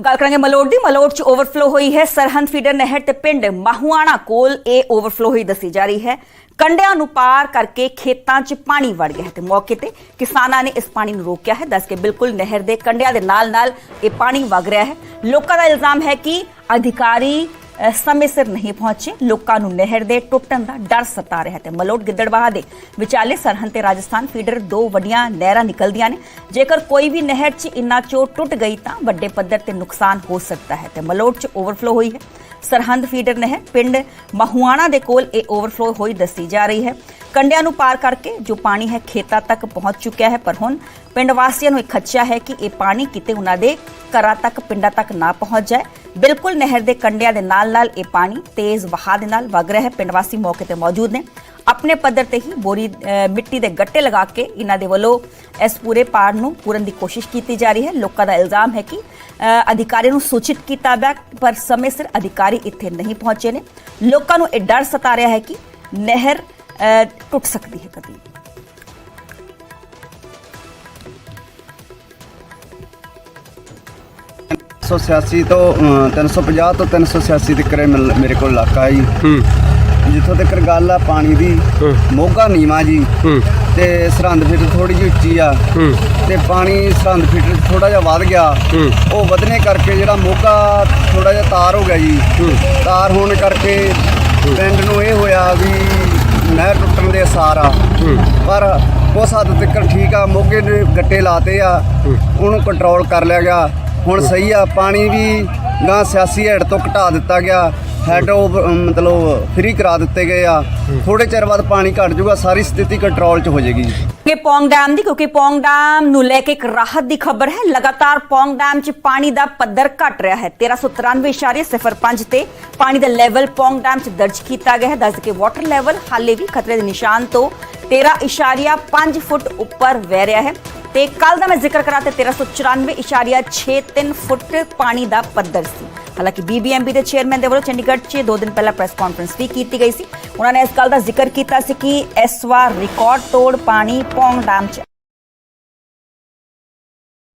ਗੱਲ ਕਰਾਂਗੇ ਮਲੋਟ ਦੀ। ਮਲੋਟ ਚ ਓਵਰਫਲੋ ਹੋਈ ਹੈ ਸਰਹੰਦ ਫੀਡਰ ਨਹਿਰ ਤੇ ਪਿੰਡ ਮਾਹੂਆਣਾ ਕੋਲ ਇਹ ਓਵਰਫਲੋ ਹੋਈ ਦੱਸੀ ਜਾ ਰਹੀ ਹੈ। ਕੰਡਿਆਂ ਨੂੰ ਪਾਰ ਕਰਕੇ ਖੇਤਾਂ 'ਚ ਪਾਣੀ ਵੜ ਗਿਆ ਹੈ ਤੇ ਮੌਕੇ ਤੇ ਕਿਸਾਨਾਂ ਨੇ ਇਸ ਪਾਣੀ ਨੂੰ ਰੋਕਿਆ ਹੈ। ਦੱਸ ਕੇ ਬਿਲਕੁਲ ਨਹਿਰ ਦੇ ਕੰਡਿਆਂ ਦੇ ਨਾਲ-ਨਾਲ ਇਹ ਪਾਣੀ ਵਗ ਰਿਹਾ ਹੈ। ਲੋਕਾਂ ਦਾ ਇਲਜ਼ਾਮ ਹੈ ਕਿ ਅਧਿਕਾਰੀ ਸਮੇਂ ਸਿਰ ਨਹੀਂ ਪਹੁੰਚੇ। ਲੋਕਾਂ ਨੂੰ ਨਹਿਰ ਦੇ ਟੁੱਟਣ ਦਾ ਡਰ ਸਤਾ ਰਿਹਾ ਹੈ ਤੇ ਮਲੋਟ ਗਿੱਦੜਬਾਹਾ ਦੇ ਵਿਚਾਲੇ ਸਰਹੰਦ ਤੇ ਰਾਜਸਥਾਨ ਫੀਡਰ ਦੋ ਵੱਡੀਆਂ ਨਹਿਰਾਂ ਨਿਕਲਦੀਆਂ ਨੇ। ਜੇਕਰ ਕੋਈ ਵੀ ਨਹਿਰ 'ਚ ਇੰਨਾ ਚੋ ਟੁੱਟ ਗਈ ਤਾਂ ਵੱਡੇ ਪੱਧਰ ਤੇ ਨੁਕਸਾਨ ਹੋ ਸਕਦਾ ਹੈ ਤੇ ਮਲੋਟ 'ਚ ਓਵਰਫਲੋ ਹੋਈ ਹੈ। ਸਰਹੰਦ ਫੀਡਰ ਨਹਿਰ ਪਿੰਡ ਮਹੂਆਣਾ ਦੇ ਕੋਲ ਇਹ ਓਵਰਫਲੋ ਹੋਈ ਦੱਸੀ ਜਾ ਰਹੀ ਹੈ। ਕੰਡਿਆਂ ਨੂੰ ਪਾਰ ਕਰਕੇ ਜੋ ਪਾਣੀ ਹੈ ਖੇਤਾਂ ਤੱਕ ਪਹੁੰਚ ਚੁੱਕਿਆ ਹੈ ਪਰ ਹੁਣ ਪਿੰਡ ਵਾਸੀਆਂ ਨੂੰ ਇਹ ਖਦਸ਼ਾ ਹੈ ਕਿ ਇਹ ਪਾਣੀ ਕਿਤੇ ਉਹਨਾਂ ਦੇ ਘਰਾਂ ਤੱਕ ਪਿੰਡਾਂ ਤੱਕ ਨਾ ਪਹੁੰਚ ਜਾਏ। ਬਿਲਕੁਲ ਨਹਿਰ ਦੇ ਕੰਡਿਆਂ ਦੇ ਨਾਲ-ਨਾਲ ਇਹ ਪਾਣੀ ਤੇਜ਼ ਵਹਾਅ ਦੇ ਨਾਲ ਵਗ ਰਿਹਾ ਹੈ। ਪਿੰਡ ਵਾਸੀ ਮੌਕੇ ਤੇ ਮੌਜੂਦ ਨੇ। ਆਪਣੇ ਪੱਧਰ ਤੇ ਹੀ ਬੋਰੀ ਮਿੱਟੀ ਦੇ ਗੱਟੇ ਲਗਾ ਕੇ ਇਹਨਾਂ ਦੇ ਵੱਲੋਂ ਇਸ ਪੂਰੇ ਪਾੜ ਨੂੰ ਪੂਰਨ ਦੀ ਕੋਸ਼ਿਸ਼ ਕੀਤੀ ਜਾ ਰਹੀ ਹੈ। ਲੋਕਾਂ ਦਾ ਇਲਜ਼ਾਮ ਹੈ ਕਿ ਅ, ਅਧਿਕਾਰੀ ਨੂੰ ਸੂਚਿਤ ਕੀਤਾ ਗਿਆ ਪਰ ਸਮੇਂ ਸਿਰ ਅਧਿਕਾਰੀ ਇੱਥੇ ਨਹੀਂ ਪਹੁੰਚੇ ਨੇ। ਲੋਕਾਂ ਨੂੰ ਇਹ ਡਰ ਸਤਾ ਰਿਹਾ ਹੈ ਕਿ ਨਹਿਰ ਟੁੱਟ ਸਕਦੀ ਹੈ ਕਦੀ। 186 ਤੋਂ ਅ, 350 ਤੋਂ 386 ਤੱਕ ਮੇਰੇ ਕੋਲ ਇਲਾਕਾ ਹੈ। ਜੀ ਜਿੱਥੋਂ ਤੱਕ ਗੱਲ ਆ ਪਾਣੀ ਦੀ ਮੋਗਾ ਨੀਵਾ ਜੀ। ਤੇ ਸਰਹੰਦ ਫੀਟਰ ਥੋੜੀ ਜਿਹੀ ਉੱਚੀ ਆ। ਤੇ ਪਾਣੀ ਸਰਹੰਦ ਫੀਟਰ ਥੋੜਾ ਜਿਹਾ ਵੱਧ ਗਿਆ। ਉਹ ਵਧਨੇ ਕਰਕੇ ਜਿਹੜਾ ਮੋਗਾ ਥੋੜਾ ਜਿਹਾ ਤਾਰ ਹੋ ਗਿਆ ਜੀ। ਤਾਰ ਹੋਣ ਕਰਕੇ ਪਿੰਡ ਨੂੰ ਇਹ ਹੋਇਆ ਵੀ ਨਹਿਰ ਟੁੱਟਣ ਦੇ ਅਸਾਰ ਆ। ਪਰ ਉਸ ਹੱਦ ਤੱਕ ਠੀਕ ਆ ਮੋਗੇ ਨੇ ਗੱਟੇ ਲਾਤੇ ਆ। ਉਹਨੂੰ ਕੰਟਰੋਲ ਕਰ ਲਿਆ ਗਿਆ। ਹੁਣ ਸਹੀ ਆ ਪਾਣੀ ਵੀ ਗਾਂ ਸਿਆਸੀ ਹੈਡ ਤੋਂ ਘਟਾ ਦਿੱਤਾ ਗਿਆ। ਹੈਡ ਮਤਲਬ ਫ੍ਰੀ ਕਰਾ ਦਿੱਤੇ ਗਏ ਆ। ਥੋੜੇ ਚਿਰ ਬਾਅਦ ਪਾਣੀ ਘਟ ਜਾਊਗਾ ਸਾਰੀ ਸਥਿਤੀ ਕੰਟਰੋਲ 'ਚ ਹੋ ਜਾਏਗੀ। ਕਿ ਪੌਂਗ ਡੈਮ ਦੀ, ਕਿਉਂਕਿ ਪੌਂਗ ਡੈਮ ਨੂੰ ਲੈ ਕੇ ਇੱਕ ਰਾਹਤ ਦੀ ਖਬਰ ਹੈ। ਲਗਾਤਾਰ ਪੌਂਗ ਡੈਮ 'ਚ ਪਾਣੀ ਦਾ ਪੱਧਰ ਘਟ ਰਿਹਾ ਹੈ। 1393.05 ਤੇ ਪਾਣੀ ਦਾ ਲੈਵਲ ਪੌਂਗ ਡੈਮ 'ਚ ਦਰਜ ਕੀਤਾ ਗਿਆ ਹੈ। ਦੱਸ ਕੇ ਵਾਟਰ ਲੈਵਲ ਹਾਲੇ ਵੀ ਖਤਰੇ ਦੇ ਨਿਸ਼ਾਨ ਤੋਂ 13.5 ਫੁੱਟ ਉੱਪਰ ਵਹਿ ਰਿਹਾ ਹੈ। ਤੇ ਕੱਲ ਦਾ ਮੈਂ ਜ਼ਿਕਰ ਕਰਾਂ ਤੇ 1394.63 ਫੁੱਟ ਪਾਣੀ ਦਾ ਪੱਧਰ ਸੀ। ਹਾਲਾਂਕਿ ਬੀਬੀਐਮਬੀ ਦੇ ਚੇਅਰਮੈਨ ਦੇ ਵੱਲੋਂ ਚੰਡੀਗੜ੍ਹ 'ਚ ਦੋ ਦਿਨ ਪਹਿਲਾਂ ਪ੍ਰੈਸ ਕਾਨਫਰੰਸ ਵੀ ਕੀਤੀ ਗਈ ਸੀ। ਉਹਨਾਂ ਨੇ ਇਸ ਗੱਲ ਦਾ ਜ਼ਿਕਰ ਕੀਤਾ ਸੀ ਕਿ ਇਸ ਵਾਰ ਰਿਕਾਰਡ ਤੋੜ ਪਾਣੀ ਪੌਂਗ ਡੈਮ 'ਚ।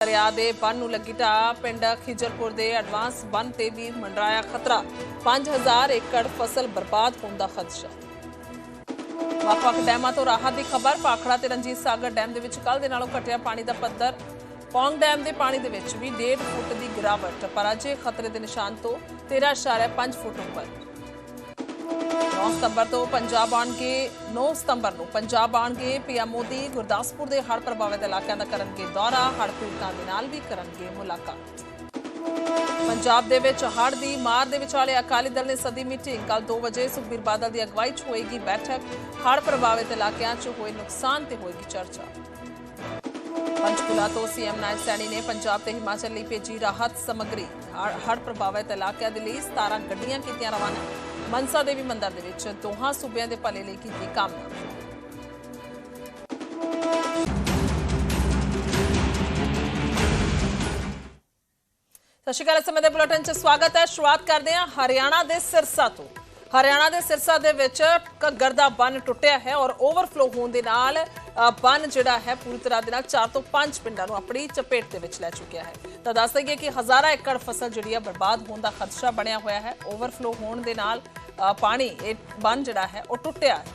ਦਰਿਆ ਦੇ ਬੰਨ ਨੂੰ ਲੱਗੀ ਢਾਹ, ਪਿੰਡ ਖਿਜਰਪੁਰ ਦੇ ਐਡਵਾਂਸ ਬੰਨ ਤੇ ਵੀ ਮੰਡਰਾਇਆ ਖਤਰਾ। 5000 ਏਕੜ ਫਸਲ ਬਰਬਾਦ ਹੋਣ ਦਾ ਖਦਸ਼ਾ। ਵੱਖ-ਵੱਖ ਡੈਮਾਂ ਤੋਂ ਰਾਹਤ ਦੀ ਖਬਰ, ਪਾਖੜਾ ਤੇ ਰਣਜੀਤ ਸਾਗਰ ਡੈਮ ਦੇ ਵਿੱਚ ਕੱਲ ਦੇ ਨਾਲੋਂ ਘਟਿਆ ਪਾਣੀ ਦਾ ਪੱਧਰ ਪੌਂਗ ਡੈਮ ਦੇ ਪਾਣੀ ਦੇ ਵਿੱਚ ਵੀ 1.5 ਫੁੱਟ ਦੀ ਗਿਰਾਵਟ, ਪਰ ਅਜੇ ਖਤਰੇ ਦੇ ਨਿਸ਼ਾਨ ਤੋਂ 13.5 ਫੁੱਟ ਉੱਪਰ। 9 ਸਤੰਬਰ ਤੋਂ ਪੰਜਾਬ ਆਉਣਗੇ 9 ਸਤੰਬਰ ਨੂੰ ਪੰਜਾਬ ਆਉਣਗੇ, ਪੀਐਮ ਮੋਦੀ ਗੁਰਦਾਸਪੁਰ ਦੇ ਹੜ੍ਹ ਪ੍ਰਭਾਵਿਤ ਇਲਾਕਿਆਂ ਦਾ ਕਰਨਗੇ ਦੌਰਾ, ਹੜ੍ਹ ਪੀੜਤਾਂ ਦੇ ਨਾਲ ਵੀ ਕਰਨਗੇ ਮੁਲਾਕਾਤ। ਪੰਜਾਬ ਦੇ ਵਿੱਚ ਹੜ੍ਹ ਦੀ ਮਾਰ ਦੇ ਵਿਚਾਲੇ ਅਕਾਲੀ ਦਲ ਨੇ ਸਦੀ ਮੀਟਿੰਗ ਕੱਲ 2 ਵਜੇ ਸੁਖਬੀਰ ਬਾਦਲ ਦੀ ਅਗਵਾਈ 'ਚ ਹੋਏਗੀ ਬੈਠਕ। ਹੜ੍ਹ ਪ੍ਰਭਾਵਿਤ ਇਲਾਕਿਆਂ 'ਚ ਹੋਏ ਨੁਕਸਾਨ ਤੇ ਹੋਏਗੀ ਚਰਚਾ। ਪੰਚਕੂਲਾ ਤੋਂ ਸੀਐਮ ਨਾਇਬ ਸੈਣੀ ਨੇ ਪੰਜਾਬ ਤੇ ਹਿਮਾਚਲ ਲਈ ਭੇਜੀ ਰਾਹਤ ਸਮੱਗਰੀ। ਹੜ੍ਹ ਪ੍ਰਭਾਵਿਤ ਇਲਾਕਿਆਂ ਦੇ ਲਈ 17 ਗੱਡੀਆਂ ਕੀਤੀਆਂ ਰਵਾਨਾ। ਮਨਸਾ ਦੇਵੀ ਮੰਦਿਰ ਦੇ ਵਿੱਚ ਦੋਹਾਂ ਸੂਬਿਆਂ ਦੇ ਭਲੇ ਲਈ ਕੀਤੀ ਕਾਮਨਾ ਸਤਿ ਸ਼੍ਰੀ ਅਕਾਲ, ਇਸ ਸਮੇਂ ਦੇ ਬੁਲੇਟਿਨ 'ਚ ਸਵਾਗਤ ਹੈ। ਸ਼ੁਰੂਆਤ ਕਰਦੇ ਹਾਂ ਹਰਿਆਣਾ ਦੇ ਸਿਰਸਾ ਤੋਂ। ਹਰਿਆਣਾ ਦੇ ਸਿਰਸਾ ਦੇ ਵਿੱਚ ਘੱਗਰ ਦਾ ਬੰਨ ਟੁੱਟਿਆ ਹੈ ਔਰ ਓਵਰਫਲੋ ਹੋਣ ਦੇ ਨਾਲ ਬੰਨ ਜਿਹੜਾ ਹੈ ਪੂਰੀ ਤਰ੍ਹਾਂ ਦੇ ਨਾਲ 4 ਤੋਂ 5 ਪਿੰਡਾਂ ਨੂੰ ਆਪਣੀ ਚਪੇਟ ਦੇ ਵਿੱਚ ਲੈ ਚੁੱਕਿਆ ਹੈ। ਤਾਂ ਦੱਸ ਦਈਏ ਕਿ ਹਜ਼ਾਰਾਂ ਏਕੜ ਫਸਲ ਜਿਹੜੀ ਹੈ ਬਰਬਾਦ ਹੋਣ ਦਾ ਖਦਸ਼ਾ ਬਣਿਆ ਹੋਇਆ ਹੈ। ਓਵਰਫਲੋ ਹੋਣ ਦੇ ਨਾਲ ਪਾਣੀ, ਇਹ ਬੰਨ ਜਿਹੜਾ ਹੈ ਉਹ ਟੁੱਟਿਆ ਹੈ।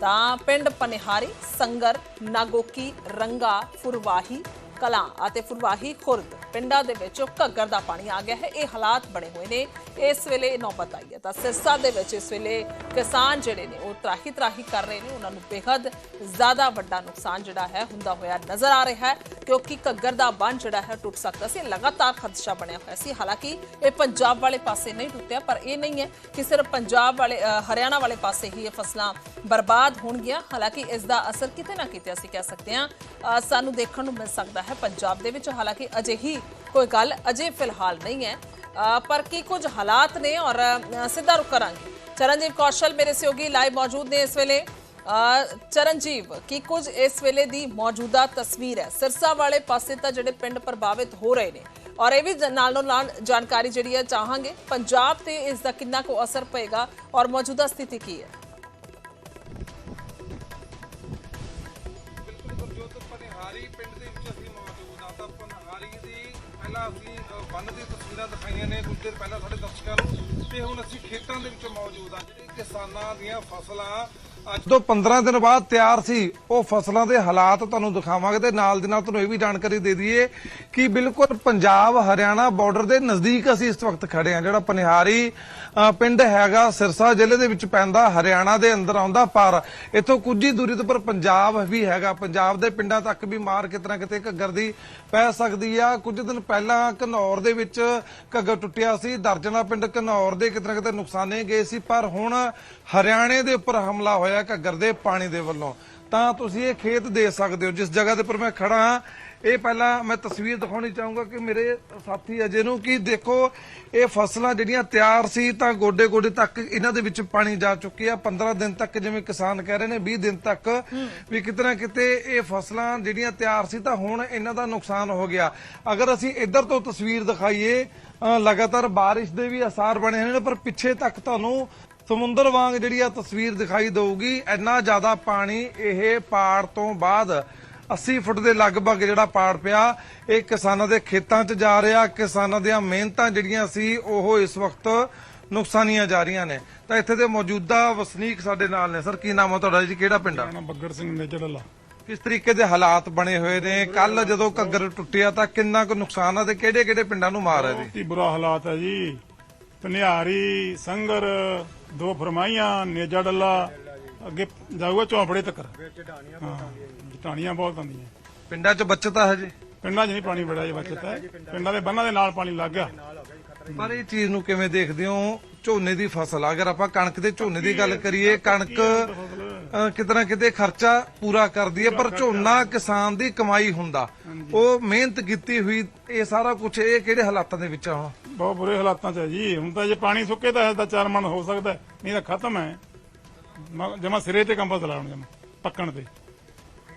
ਤਾਂ ਪਿੰਡ ਪਨਿਹਾਰੀ, ਸੰਗਰ, ਨਾਗੋਕੀ, ਰੰਗਾ, ਫੁਰਵਾਹੀ ਕਲਾਂ ਅਤੇ ਫੁਰਵਾਹੀ ਖੁਰਦ ਪਿੰਡਾਂ ਦੇ ਵਿੱਚ ਘੱਗਰ ਦਾ ਪਾਣੀ ਆ ਗਿਆ ਹੈ। ਇਹ ਹਾਲਾਤ ਬਣੇ ਹੋਏ ਨੇ। ਇਸ ਵੇਲੇ ਨੌਬਤ ਆਈ ਹੈ ਤਾਂ ਸਿਰਸਾ ਦੇ ਵਿੱਚ ਇਸ ਵੇਲੇ ਕਿਸਾਨ ਜਿਹੜੇ ਨੇ, ਉਹ ਤਰਾਹੀ ਤਰਾਹੀ ਕਰ ਰਹੇ ਨੇ। ਉਹਨਾਂ ਨੂੰ ਬੇਹੱਦ ਜ਼ਿਆਦਾ ਵੱਡਾ ਨੁਕਸਾਨ ਜਿਹੜਾ ਹੈ, ਹੁੰਦਾ ਹੋਇਆ ਨਜ਼ਰ ਆ ਰਿਹਾ ਹੈ। ਕਿਉਂਕਿ ਘੱਗਰ ਦਾ ਬੰਨ ਜਿਹੜਾ ਹੈ ਟੁੱਟ ਸਕਦਾ ਸੀ। ਲਗਾਤਾਰ ਖਦਸ਼ਾ ਬਣਿਆ ਹੋਇਆ ਸੀ। ਹਾਲਾਂਕਿ ਇਹ ਪੰਜਾਬ ਵਾਲੇ ਪਾਸੇ ਨਹੀਂ ਟੁੱਟਿਆ, ਪਰ ਇਹ ਨਹੀਂ ਹੈ ਕਿ ਸਿਰਫ ਪੰਜਾਬ ਵਾਲੇ ਹਰਿਆਣਾ ਵਾਲੇ ਪਾਸੇ ਹੀ ਇਹ ਫਸਲਾਂ ਬਰਬਾਦ ਹੋਣਗੀਆਂ। ਹਾਲਾਂਕਿ ਇਸ ਦਾ ਅਸਰ ਕਿਤੇ ਨਾ ਕਿਤੇ ਅਸੀਂ ਕਹਿ ਸਕਦੇ ਹਾਂ। ਸਾਨੂੰ ਦੇਖਣ ਨੂੰ ਮਿਲ ਸਕਦਾ ਹੈ। ਪੰਜਾਬ ਦੇ ਵਿੱਚ, ਹਾਲਾਂਕਿ ਅਜੇ ਹੀ ਕੋਈ ਗੱਲ ਅਜੇ ਫਿਲਹਾਲ ਨਹੀਂ ਹੈ। ਪਰ ਕੀ ਕੁਝ ਹਾਲਾਤ ਨੇ ਔਰ ਸਿੱਧਾ ਰੁਕ ਕਰਾਂਗੇ। ਚਰਨਜੀਤ ਕੌਸ਼ਲ ਮੇਰੇ ਸਹਿਯੋਗੀ ਲਾਈਵ ਮੌਜੂਦ ਨੇ ਇਸ ਵੇਲੇ। ਚਰਨਜੀਵ, ਕੀ ਕੁਝ ਇਸ ਵੇਲੇ ਦੀ ਮੌਜੂਦਾ ਤਸਵੀਰ ਹੈ? ਸਿਰਸਾ ਵਾਲੇ ਪਾਸੇ ਤਾਂ ਜਿਹੜੇ ਪਿੰਡ ਪ੍ਰਭਾਵਿਤ ਹੋ ਰਹੇ ਨੇ। ਔਰ ਇਹ ਵੀ ਨਾਲੋਂ ਨਾਲ ਜਾਣਕਾਰੀ ਜਿਹੜੀ ਹੈ ਚਾਹਾਂਗੇ। ਪੰਜਾਬ ਤੇ ਇਸ ਦਾ ਕਿੰਨਾ ਕੁ ਅਸਰ ਪਏਗਾ ਔਰ ਮੌਜੂਦਾ ਸਥਿਤੀ ਕੀ ਹੈ? ਤਸਵੀਰਾਂ ਨੇ ਕੁਝ ਦੇਰ ਪਹਿਲਾਂ ਸਾਡੇ ਦਰਸ਼ਕਾਂ ਨੂੰ, ਤੇ ਹੁਣ ਅਸੀਂ ਖੇਤਾਂ ਦੇ ਵਿੱਚ ਮੌਜੂਦ ਹਾਂ। ਜਿਹੜੇ ਕਿਸਾਨਾਂ ਦੀਆਂ ਫਸਲਾਂ ਅੱਜ 15 ਦਿਨ ਬਾਅਦ ਤਿਆਰ ਸੀ। ਉਹ ਫਸਲਾਂ ਦੇ ਹਾਲਾਤ ਤੁਹਾਨੂੰ ਦਿਖਾਵਾਂਗੇ ਤੇ ਨਾਲ ਦੇ ਨਾਲ ਤੁਹਾਨੂੰ ਇਹ ਵੀ ਜਾਣਕਾਰੀ ਦੇ ਦਈਏ ਕਿ ਬਿਲਕੁਲ ਪੰਜਾਬ, ਹਰਿਆਣਾ ਬਾਰਡਰ ਦੇ ਨਜ਼ਦੀਕ ਅਸੀਂ ਇਸ ਵਕਤ ਖੜੇ ਹਾਂ। ਜਿਹੜਾ ਪਨਿਹਾਰੀ ਪਿੰਡ ਹੈਗਾ ਸਿਰਸਾ ਜ਼ਿਲ੍ਹੇ ਦੇ ਵਿੱਚ ਪੈਂਦਾ, ਹਰਿਆਣਾ ਦੇ ਅੰਦਰ ਆਉਂਦਾ। ਪਰ ਇੱਥੋਂ ਕੁਝ ਹੀ ਦੂਰੀ ਤੇ ਪਰ ਪੰਜਾਬ ਵੀ ਹੈਗਾ। ਪੰਜਾਬ ਦੇ ਪਿੰਡਾਂ ਤੱਕ ਵੀ ਮਾਰ ਕਿਤਨਾ ਕਿਤੇ ਘੱਗਰ ਦੀ ਪੈ ਸਕਦੀ ਆ। ਕੁਝ ਦਿਨ ਪਹਿਲਾਂ ਘਨੌਰ ਦੇ ਵਿੱਚ ਘੱਗਰ ਟੁੱਟਿਆ ਸੀ। ਦਰਜਨਾ ਪਿੰਡ ਘਨੌਰ ਦੇ ਕਿਤਨਾ ਕਿਤੇ ਨੁਕਸਾਨੇ ਗਏ ਸੀ। ਪਰ ਹੁਣ ਹਰਿਆਣੇ ਦੇ ਉੱਪਰ ਹਮਲਾ ਹੋਇਆ ਘੱਗਰ ਦੇ ਪਾਣੀ ਦੇ ਵੱਲੋਂ। ਤਾਂ ਤੁਸੀਂ ਇਹ ਖੇਤ ਦੇ ਸਕਦੇ ਹੋ, ਜਿਸ ਜਗ੍ਹਾ ਦੇ ਉੱਪਰ ਮੈਂ ਖੜਾ ਹਾਂ। ਇਹ ਪਹਿਲਾਂ ਮੈਂ ਤਸਵੀਰ ਦਿਖਾਉਣੀ ਚਾਹੂੰਗਾ ਕਿ ਮੇਰੇ ਸਾਥੀ ਅਜੇ ਨੂੰ ਕਿ ਦੇਖੋ, ਇਹ ਫਸਲਾਂ ਜਿਹੜੀਆਂ ਤਿਆਰ ਸੀ, ਤਾਂ ਗੋਡੇ ਗੋਡੇ ਤੱਕ ਇਹਨਾਂ ਦੇ ਵਿੱਚ ਪਾਣੀ ਜਾ ਚੁੱਕਿਆ। 15 ਦਿਨ ਤੱਕ ਜਿਵੇਂ ਕਿਸਾਨ ਕਹਿ ਰਹੇ ਨੇ 20 ਦਿਨ ਤੱਕ ਵੀ ਕਿਤੇ ਨਾ ਕਿਤੇ ਇਹ ਫਸਲਾਂ ਜਿਹੜੀਆਂ ਤਿਆਰ ਸੀ, ਤਾਂ ਹੁਣ ਇਹਨਾਂ ਦਾ ਨੁਕਸਾਨ ਹੋ ਗਿਆ। ਅਗਰ ਅਸੀਂ ਇੱਧਰ ਤੋਂ ਤਸਵੀਰ ਦਿਖਾਈਏ ਲਗਾਤਾਰ ਬਾਰਿਸ਼ ਦੇ ਵੀ ਅਸਾਰ ਬਣੇ ਹੋਏ ਨੇ, ਪਰ ਪਿੱਛੇ ਤੱਕ ਤੁਹਾਨੂੰ ਸਮੁੰਦਰ ਵਾਂਗ ਜਿਹੜੀ ਆ ਤਸਵੀਰ ਦਿਖਾਈ ਦਊਗੀ ਇੰਨਾ ਜ਼ਿਆਦਾ ਪਾਣੀ ਇਹ ਪਾੜ ਤੋਂ ਬਾਅਦ 80 ਫੁੱਟ ਦੇ ਲਗਭਗ ਜਿਹੜਾ ਪਾੜ ਪਿਆ ਇਹ ਕਿਸਾਨਾਂ ਦੇ ਖੇਤਾਂ 'ਚ ਜਾ ਰਿਹਾ ਕਿਸਾਨਾਂ ਦੀਆਂ ਮਿਹਨਤਾਂ ਜਿਹੜੀਆਂ ਸੀ ਉਹ ਇਸ ਵਕਤ ਨੁਕਸਾਨੀਆਂ ਜਾ ਰਹੀਆਂ ਨੇ। ਤਾਂ ਇੱਥੇ ਦੇ ਮੌਜੂਦਾ ਵਸਨੀਕ ਸਾਡੇ ਨਾਲ ਨੇ। ਸਰ ਕੀ ਨਾਮ ਹੈ ਤੁਹਾਡਾ ਜੀ? ਕਿਹੜਾ ਪਿੰਡ ਆ? ਨਾ ਬੱਗਰ ਸਿੰਘ ਨੇਜੜਲਾ। ਕਿਸ ਤਰੀਕੇ ਦੇ ਹਾਲਾਤ ਬਣੇ ਹੋਏ ਨੇ? ਕੱਲ ਜਦੋਂ ਘੱਗਰ ਟੁੱਟਿਆ ਤਾਂ ਕਿੰਨਾ ਕੁ ਨੁਕਸਾਨ ਆ ਤੇ ਕਿਹੜੇ ਕਿਹੜੇ ਪਿੰਡਾਂ ਨੂੰ ਮਾਰ ਹੈ ਜੀ ਬੁਰਾ ਹਾਲਾਤ ਹੈ ਜੀ। ਪਨਿਆਰੀ ਸੰਗਰ ਦੋ ਫਰਮਾਈਆਂ ਨੇਜੜਲਾ ਅੱਗੇ ਜਾਊਗਾ ਚੌਂਪੜੇ ਤੱਕ। ਹਾਂ ਜਟਾਣੀਆਂ ਬਹੁਤ ਆਉਂਦੀਆਂ ਪਿੰਡਾਂ 'ਚ ਬਚਤ ਆ ਹਜੇ? ਪਿੰਡਾਂ 'ਚ ਨਹੀਂ ਪਾਣੀ ਬੜਾ ਜੀ ਬਚਤ ਹੈ। ਪਿੰਡਾਂ ਦੇ ਬੰਨਾਂ ਦੇ ਨਾਲ ਪਾਣੀ ਲੱਗ ਗਿਆ। ਪਰ ਇਹ ਚੀਜ਼ ਨੂੰ ਕਿਵੇਂ ਦੇਖਦੇ ਹੋ? ਝੋਨੇ ਦੀ ਫਸਲ ਅਗਰ ਆਪਾਂ ਕਣਕ ਤੇ ਝੋਨੇ ਦੀ ਗੱਲ ਕਰੀਏ ਕਣਕ ਅਹ, ਕਿਤੇ ਖਰਚਾ ਪੂਰਾ ਕਰਦੀ ਹੈ ਪਰ ਝੋਨਾ ਕਿਸਾਨ ਦੀ ਕਮਾਈ ਹੁੰਦਾ। ਉਹ ਮਿਹਨਤ ਕੀਤੀ ਹੋਈ ਇਹ ਸਾਰਾ ਕੁਝ ਇਹ ਕਿਹੜੇ ਹਾਲਾਤਾਂ ਦੇ ਵਿੱਚ ਆ? ਹੁਣ ਬਹੁਤ ਬੁਰੇ ਹਾਲਾਤਾਂ 'ਚ ਹੈ ਜੀ। ਹੁਣ ਤਾਂ ਜੇ ਪਾਣੀ ਸੁੱਕੇ ਤਾਂ ਇਹਦਾ ਚਾਰ ਮਣ ਹੋ ਸਕਦਾ ਹੈ, ਨਹੀਂ ਤਾਂ ਖਤਮ ਹੈ। ਜਮਾ ਸਿਰੇ ਤੇ ਕੰਬਲ ਚਲਾਉਣ ਜਮਾ ਪੱਕਣ ਤੇ।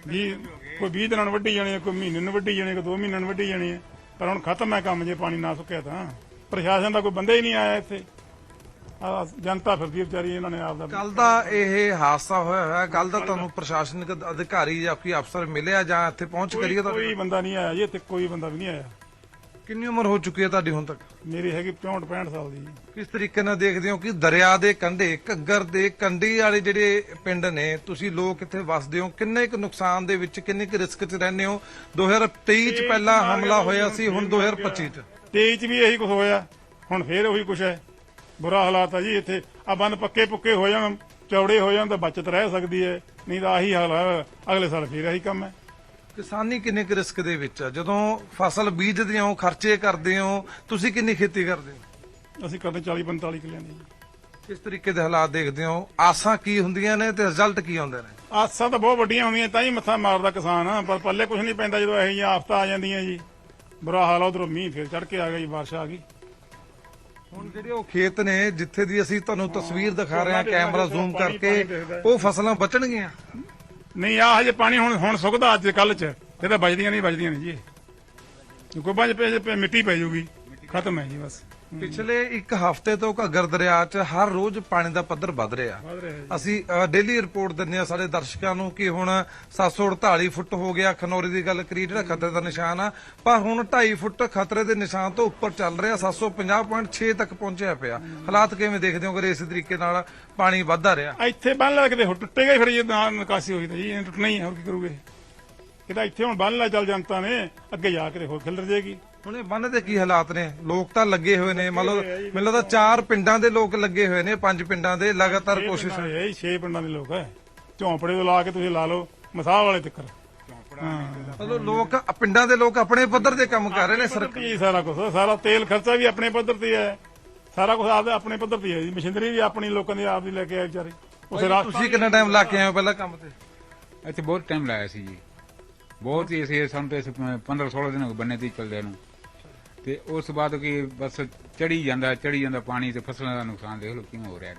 ਵੀ ਕੋਈ 20 ਦਿਨਾਂ ਨੂੰ ਵੱਢੀ ਜਾਣੀ ਹੈ ਕੋਈ ਮਹੀਨੇ ਨੂੰ ਵੱਢੀ ਜਾਣੀ ਹੈ ਕੋਈ 2 ਮਹੀਨਿਆਂ ਨੂੰ ਵੱਢੀ ਜਾਣੀ ਹੈ। ਪਰ ਹੁਣ ਖਤਮ ਹੈ ਕੰਮ ਜੇ ਪਾਣੀ ਨਾ ਸੁੱਕਿਆ ਤਾਂ। ਪ੍ਰਸ਼ਾਸਨ ਦਾ ਕੋਈ ਬੰਦਾ ਹੀ ਨਹੀਂ ਆਇਆ ਇੱਥੇ। ਜਨਤਾ ਫਿਰਦੀ ਹੈ ਵਿਚਾਰੀ ਇਹਨਾਂ ਨੇ ਆਪ ਦਾ ਕੱਲ ਦਾ ਇਹ ਹਾਦਸਾ ਹੋਇਆ ਹੋਇਆ। ਕੱਲ ਦਾ ਤੁਹਾਨੂੰ ਪ੍ਰਸ਼ਾਸਨਿਕ ਅਧਿਕਾਰੀ ਜਾਂ ਕੋਈ ਅਫਸਰ ਮਿਲਿਆ ਜਾਂ ਇੱਥੇ ਪਹੁੰਚ ਕਰੀਏ ਤਾਂ ਕੋਈ ਬੰਦਾ ਨਹੀਂ ਆਇਆ ਜੀ ਇੱਥੇ ਕੋਈ ਬੰਦਾ ਵੀ ਨਹੀਂ ਆਇਆ। ਕਿੰਨੀ ਉਮਰ ਹੋ ਚੁੱਕੀ ਹੈ ਤੁਹਾਡੀ ਹੁਣ ਤੱਕ? ਮੇਰੀ ਹੈਗੀ 65 65 ਸਾਲ ਦੀ ਜੀ। ਕਿਸ ਤਰੀਕੇ ਨਾਲ ਦੇਖਦੇ ਹੋ ਕਿ ਦਰਿਆ ਦੇ ਕੰਢੇ ਘੱਗਰ ਦੇ ਕੰਢੀ ਵਾਲੇ ਜਿਹੜੇ ਪਿੰਡ ਨੇ ਤੁਸੀਂ ਲੋਕ ਇੱਥੇ ਵਸਦੇ ਹੋ ਕਿੰਨੇ ਕੁ ਨੁਕਸਾਨ ਦੇ ਵਿੱਚ ਕਿੰਨੇ ਕੁ ਰਿਸਕ 'ਚ ਰਹਿੰਦੇ ਹੋ? 2023 'ਚ ਪਹਿਲਾਂ ਹਮਲਾ ਹੋਇਆ ਸੀ ਹੁਣ 2025 'ਚ। 23 ਚ ਵੀ ਇਹੀ ਕੁਝ ਹੋਇਆ ਹੁਣ ਫੇਰ ਉਹੀ ਕੁਝ ਹੈ। ਬੁਰਾ ਹਾਲਾਤ ਹੈ ਜੀ ਇੱਥੇ। ਆ ਬੰਨ ਪੱਕੇ ਪੁੱਕੇ ਹੋ ਜਾਣ ਚੌੜੇ ਹੋ ਜਾਣ ਤਾਂ ਬਚਤ ਰਹਿ ਸਕਦੀ ਹੈ ਨਹੀਂ ਤਾਂ ਆਹੀ ਹਾਲ ਹੈ ਅਗਲੇ ਸਾਲ ਫੇਰ ਇਹੀ ਕੰਮ ਹੈ। ਕਿਸਾਨੀ ਕਿੰਨੇ ਕੁ ਰਿਸਕ ਦੇ ਵਿੱਚ ਆ? ਜਦੋਂ ਫਸਲ ਬੀਜਦੇ ਹੋ ਖਰਚੇ ਕਰਦੇ ਹੋ ਤੁਸੀਂ ਕਿੰਨੀ ਖੇਤੀ ਕਰਦੇ ਹੋ? ਅਸੀਂ ਕਰਦੇ 40 45 ਕਿੱਲਿਆਂ ਦੀ। ਕਿਸ ਤਰੀਕੇ ਦੇ ਹਾਲਾਤ ਦੇਖਦੇ ਹੋ? ਆਸਾਂ ਕੀ ਹੁੰਦੀਆਂ ਨੇ ਤੇ ਰਿਜ਼ਲਟ ਕੀ ਆਉਂਦੇ ਨੇ? ਆਸਾਂ ਤਾਂ ਬਹੁਤ ਵੱਡੀਆਂ ਹੁੰਦੀਆਂ ਤਾਂ ਹੀ ਮੱਥਾ ਮਾਰਦਾ ਕਿਸਾਨ ਪਰ ਪੱਲੇ ਕੁਝ ਨਹੀਂ ਪੈਂਦਾ ਜਦੋਂ ਇਹੋ ਜਿਹੀਆਂ ਆਫਤਾਂ ਆ ਜਾਂਦੀਆਂ ਜੀ। ਬੁਰਾ ਹਾਲ ਉਧਰੋਂ ਮੀਂਹ ਫੇਰ ਚੜ ਕੇ ਆ ਗਿਆ ਜੀ ਬਾਰਿਸ਼ ਆ ਗਈ। ਹੁਣ ਜਿਹੜੇ ਉਹ ਖੇਤ ਨੇ ਜਿੱਥੇ ਦੀ ਅਸੀਂ ਤੁਹਾਨੂੰ ਤਸਵੀਰ ਦਿਖਾ ਰਹੇ ਹਾਂ ਕੈਮਰਾ ਜ਼ੂਮ ਕਰਕੇ ਉਹ ਫਸਲਾਂ ਬਚਣਗੀਆਂ? ਨਹੀਂ ਆ ਹਜੇ ਪਾਣੀ ਹੁਣ ਹੁਣ ਸੁੱਕਦਾ ਅੱਜ ਕੱਲ ਚ। ਇਹ ਤਾਂ ਬਚਦੀਆਂ ਨਹੀਂ ਬਚਦੀਆਂ ਨਹੀਂ ਜੀ। ਇਹ ਗੋਬਾਂ 'ਚ ਪੈ- ਪੈ- ਮਿੱਟੀ ਪੈ ਜਾਊਗੀ। ਖਤਮ ਹੈ ਜੀ ਬਸ। ਪਿਛਲੇ ਇੱਕ ਹਫ਼ਤੇ ਤੋਂ ਘੱਗਰ ਦਰਿਆ 'ਚ ਹਰ ਰੋਜ਼ ਪਾਣੀ ਦਾ ਪੱਧਰ ਵੱਧ ਰਿਹਾ। ਅਸੀਂ ਡੇਲੀ ਰਿਪੋਰਟ ਦਿੰਦੇ ਆ ਸਾਡੇ ਦਰਸ਼ਕਾਂ ਨੂੰ ਕਿ ਹੁਣ 748 ਫੁੱਟ ਹੋ ਗਿਆ ਖਨੌਰੀ ਦੀ ਗੱਲ ਕਰੀ ਜਿਹੜਾ ਖਤਰੇ ਦਾ ਨਿਸ਼ਾਨ ਆ। ਪਰ ਹੁਣ 2.5 ਫੁੱਟ ਖਤਰੇ ਦੇ ਨਿਸ਼ਾਨ ਤੋਂ ਉੱਪਰ ਚੱਲ ਰਿਹਾ 750.6 ਤੱਕ ਪਹੁੰਚਿਆ ਪਿਆ। ਹਾਲਾਤ ਕਿਵੇਂ ਦੇਖਦੇ ਹੋ ਅਗਰ ਇਸੇ ਤਰੀਕੇ ਨਾਲ ਪਾਣੀ ਵੱਧਦਾ ਰਿਹਾ? ਇੱਥੇ ਬੰਨ ਲਾ ਕਿਤੇ ਟੁੱਟੇਗਾ ਹੀ ਫਿਰ ਜੇ ਨਾ ਨਿਕਾਸੀ ਹੋਈ ਤਾਂ ਜੀ ਇਹ ਟੁੱਟਣਾ ਹੀ ਹੋਰ ਕੀ ਕਰੂਗੇ? ਕਿਤਾ ਇੱਥੇ ਹੁਣ ਬੰਨ ਲਾ ਚੱਲ ਜਨਤਾ ਨੇ ਅੱਗੇ ਜਾ ਕੇ ਦੇਖੋ ਖਿਲਰ ਜਾਏਗੀ। ਹੁਣ ਇਹ ਬੰਨ ਦੇ ਕੀ ਹਾਲਾਤ ਨੇ? ਲੋਕ ਤਾਂ ਲੱਗੇ ਹੋਏ ਨੇ ਮਤਲਬ ਮੈਨੂੰ ਲੱਗਦਾ ਚਾਰ ਪਿੰਡਾਂ ਦੇ ਲੋਕ ਲੱਗੇ ਹੋਏ ਨੇ ਪੰਜ ਪਿੰਡਾਂ ਦੇ ਲਗਾਤਾਰ ਕੋਸ਼ਿਸ਼ ਇਹ ਹੀ 6 ਪਿੰਡਾਂ ਦੇ ਲੋਕ ਹੈ ਝੌਂਪੜੇ ਤੋਂ ਲਾ ਕੇ ਤੁਸੀਂ ਲਾ ਲਓ ਮਸਾਹ ਵਾਲੇ ਤੱਕਰ। ਹਾਂ। ਮਤਲਬ ਲੋਕ ਪਿੰਡਾਂ ਦੇ ਲੋਕ ਆਪਣੇ ਪੱਧਰ ਤੇ ਕੰਮ ਕਰ ਰਹੇ ਨੇ ਸਰਕਾਰ। ਕੀ ਸਾਰਾ ਕੁਝ ਸਾਰਾ ਤੇਲ ਖਰਚਾ ਵੀ ਆਪਣੇ ਪੱਧਰ ਤੇ ਹੈ ਸਾਰਾ ਕੁਝ ਆਪਦੇ ਆਪਣੇ ਪੱਧਰ ਤੇ ਹੈ ਜੀ। ਮਸ਼ੀਨਰੀ ਵੀ ਆਪਣੀ ਲੋਕਾਂ ਦੀ ਆਪ ਦੀ ਲੈ ਕੇ ਆਏ ਵਿਚਾਰੇ। ਉਸੇ ਰਾਤ ਤੁਸੀਂ ਕਿੰਨਾ ਟਾਈਮ ਲਾ ਕੇ ਆਏ ਹੋ ਪਹਿਲਾਂ ਕੰਮ ਤੇ? ਇੱਥੇ ਬਹੁਤ ਟਾਈਮ ਲਾਇਆ ਸੀ ਜੀ। ਬਹੁਤ ਹੀ ਅਸੀਂ ਸਾਨੂੰ ਤੇ 15 16 ਦਿਨ ਹੋ ਗਏ ਬੰਨੇ ਤੇ ਚੱਲਦੇ ਨੂੰ। ਤੇ ਉਸ ਬਾਅਦ ਕੀ ਬਸ ਚੜੀ ਜਾਂਦਾ ਚੜੀ ਜਾਂਦਾ ਪਾਣੀ ਤੇ ਫਸਲਾਂ ਦਾ ਨੁਕਸਾਨ ਦੇਖ ਲਓ ਕਿਵੇਂ ਹੋ ਰਿਹਾ।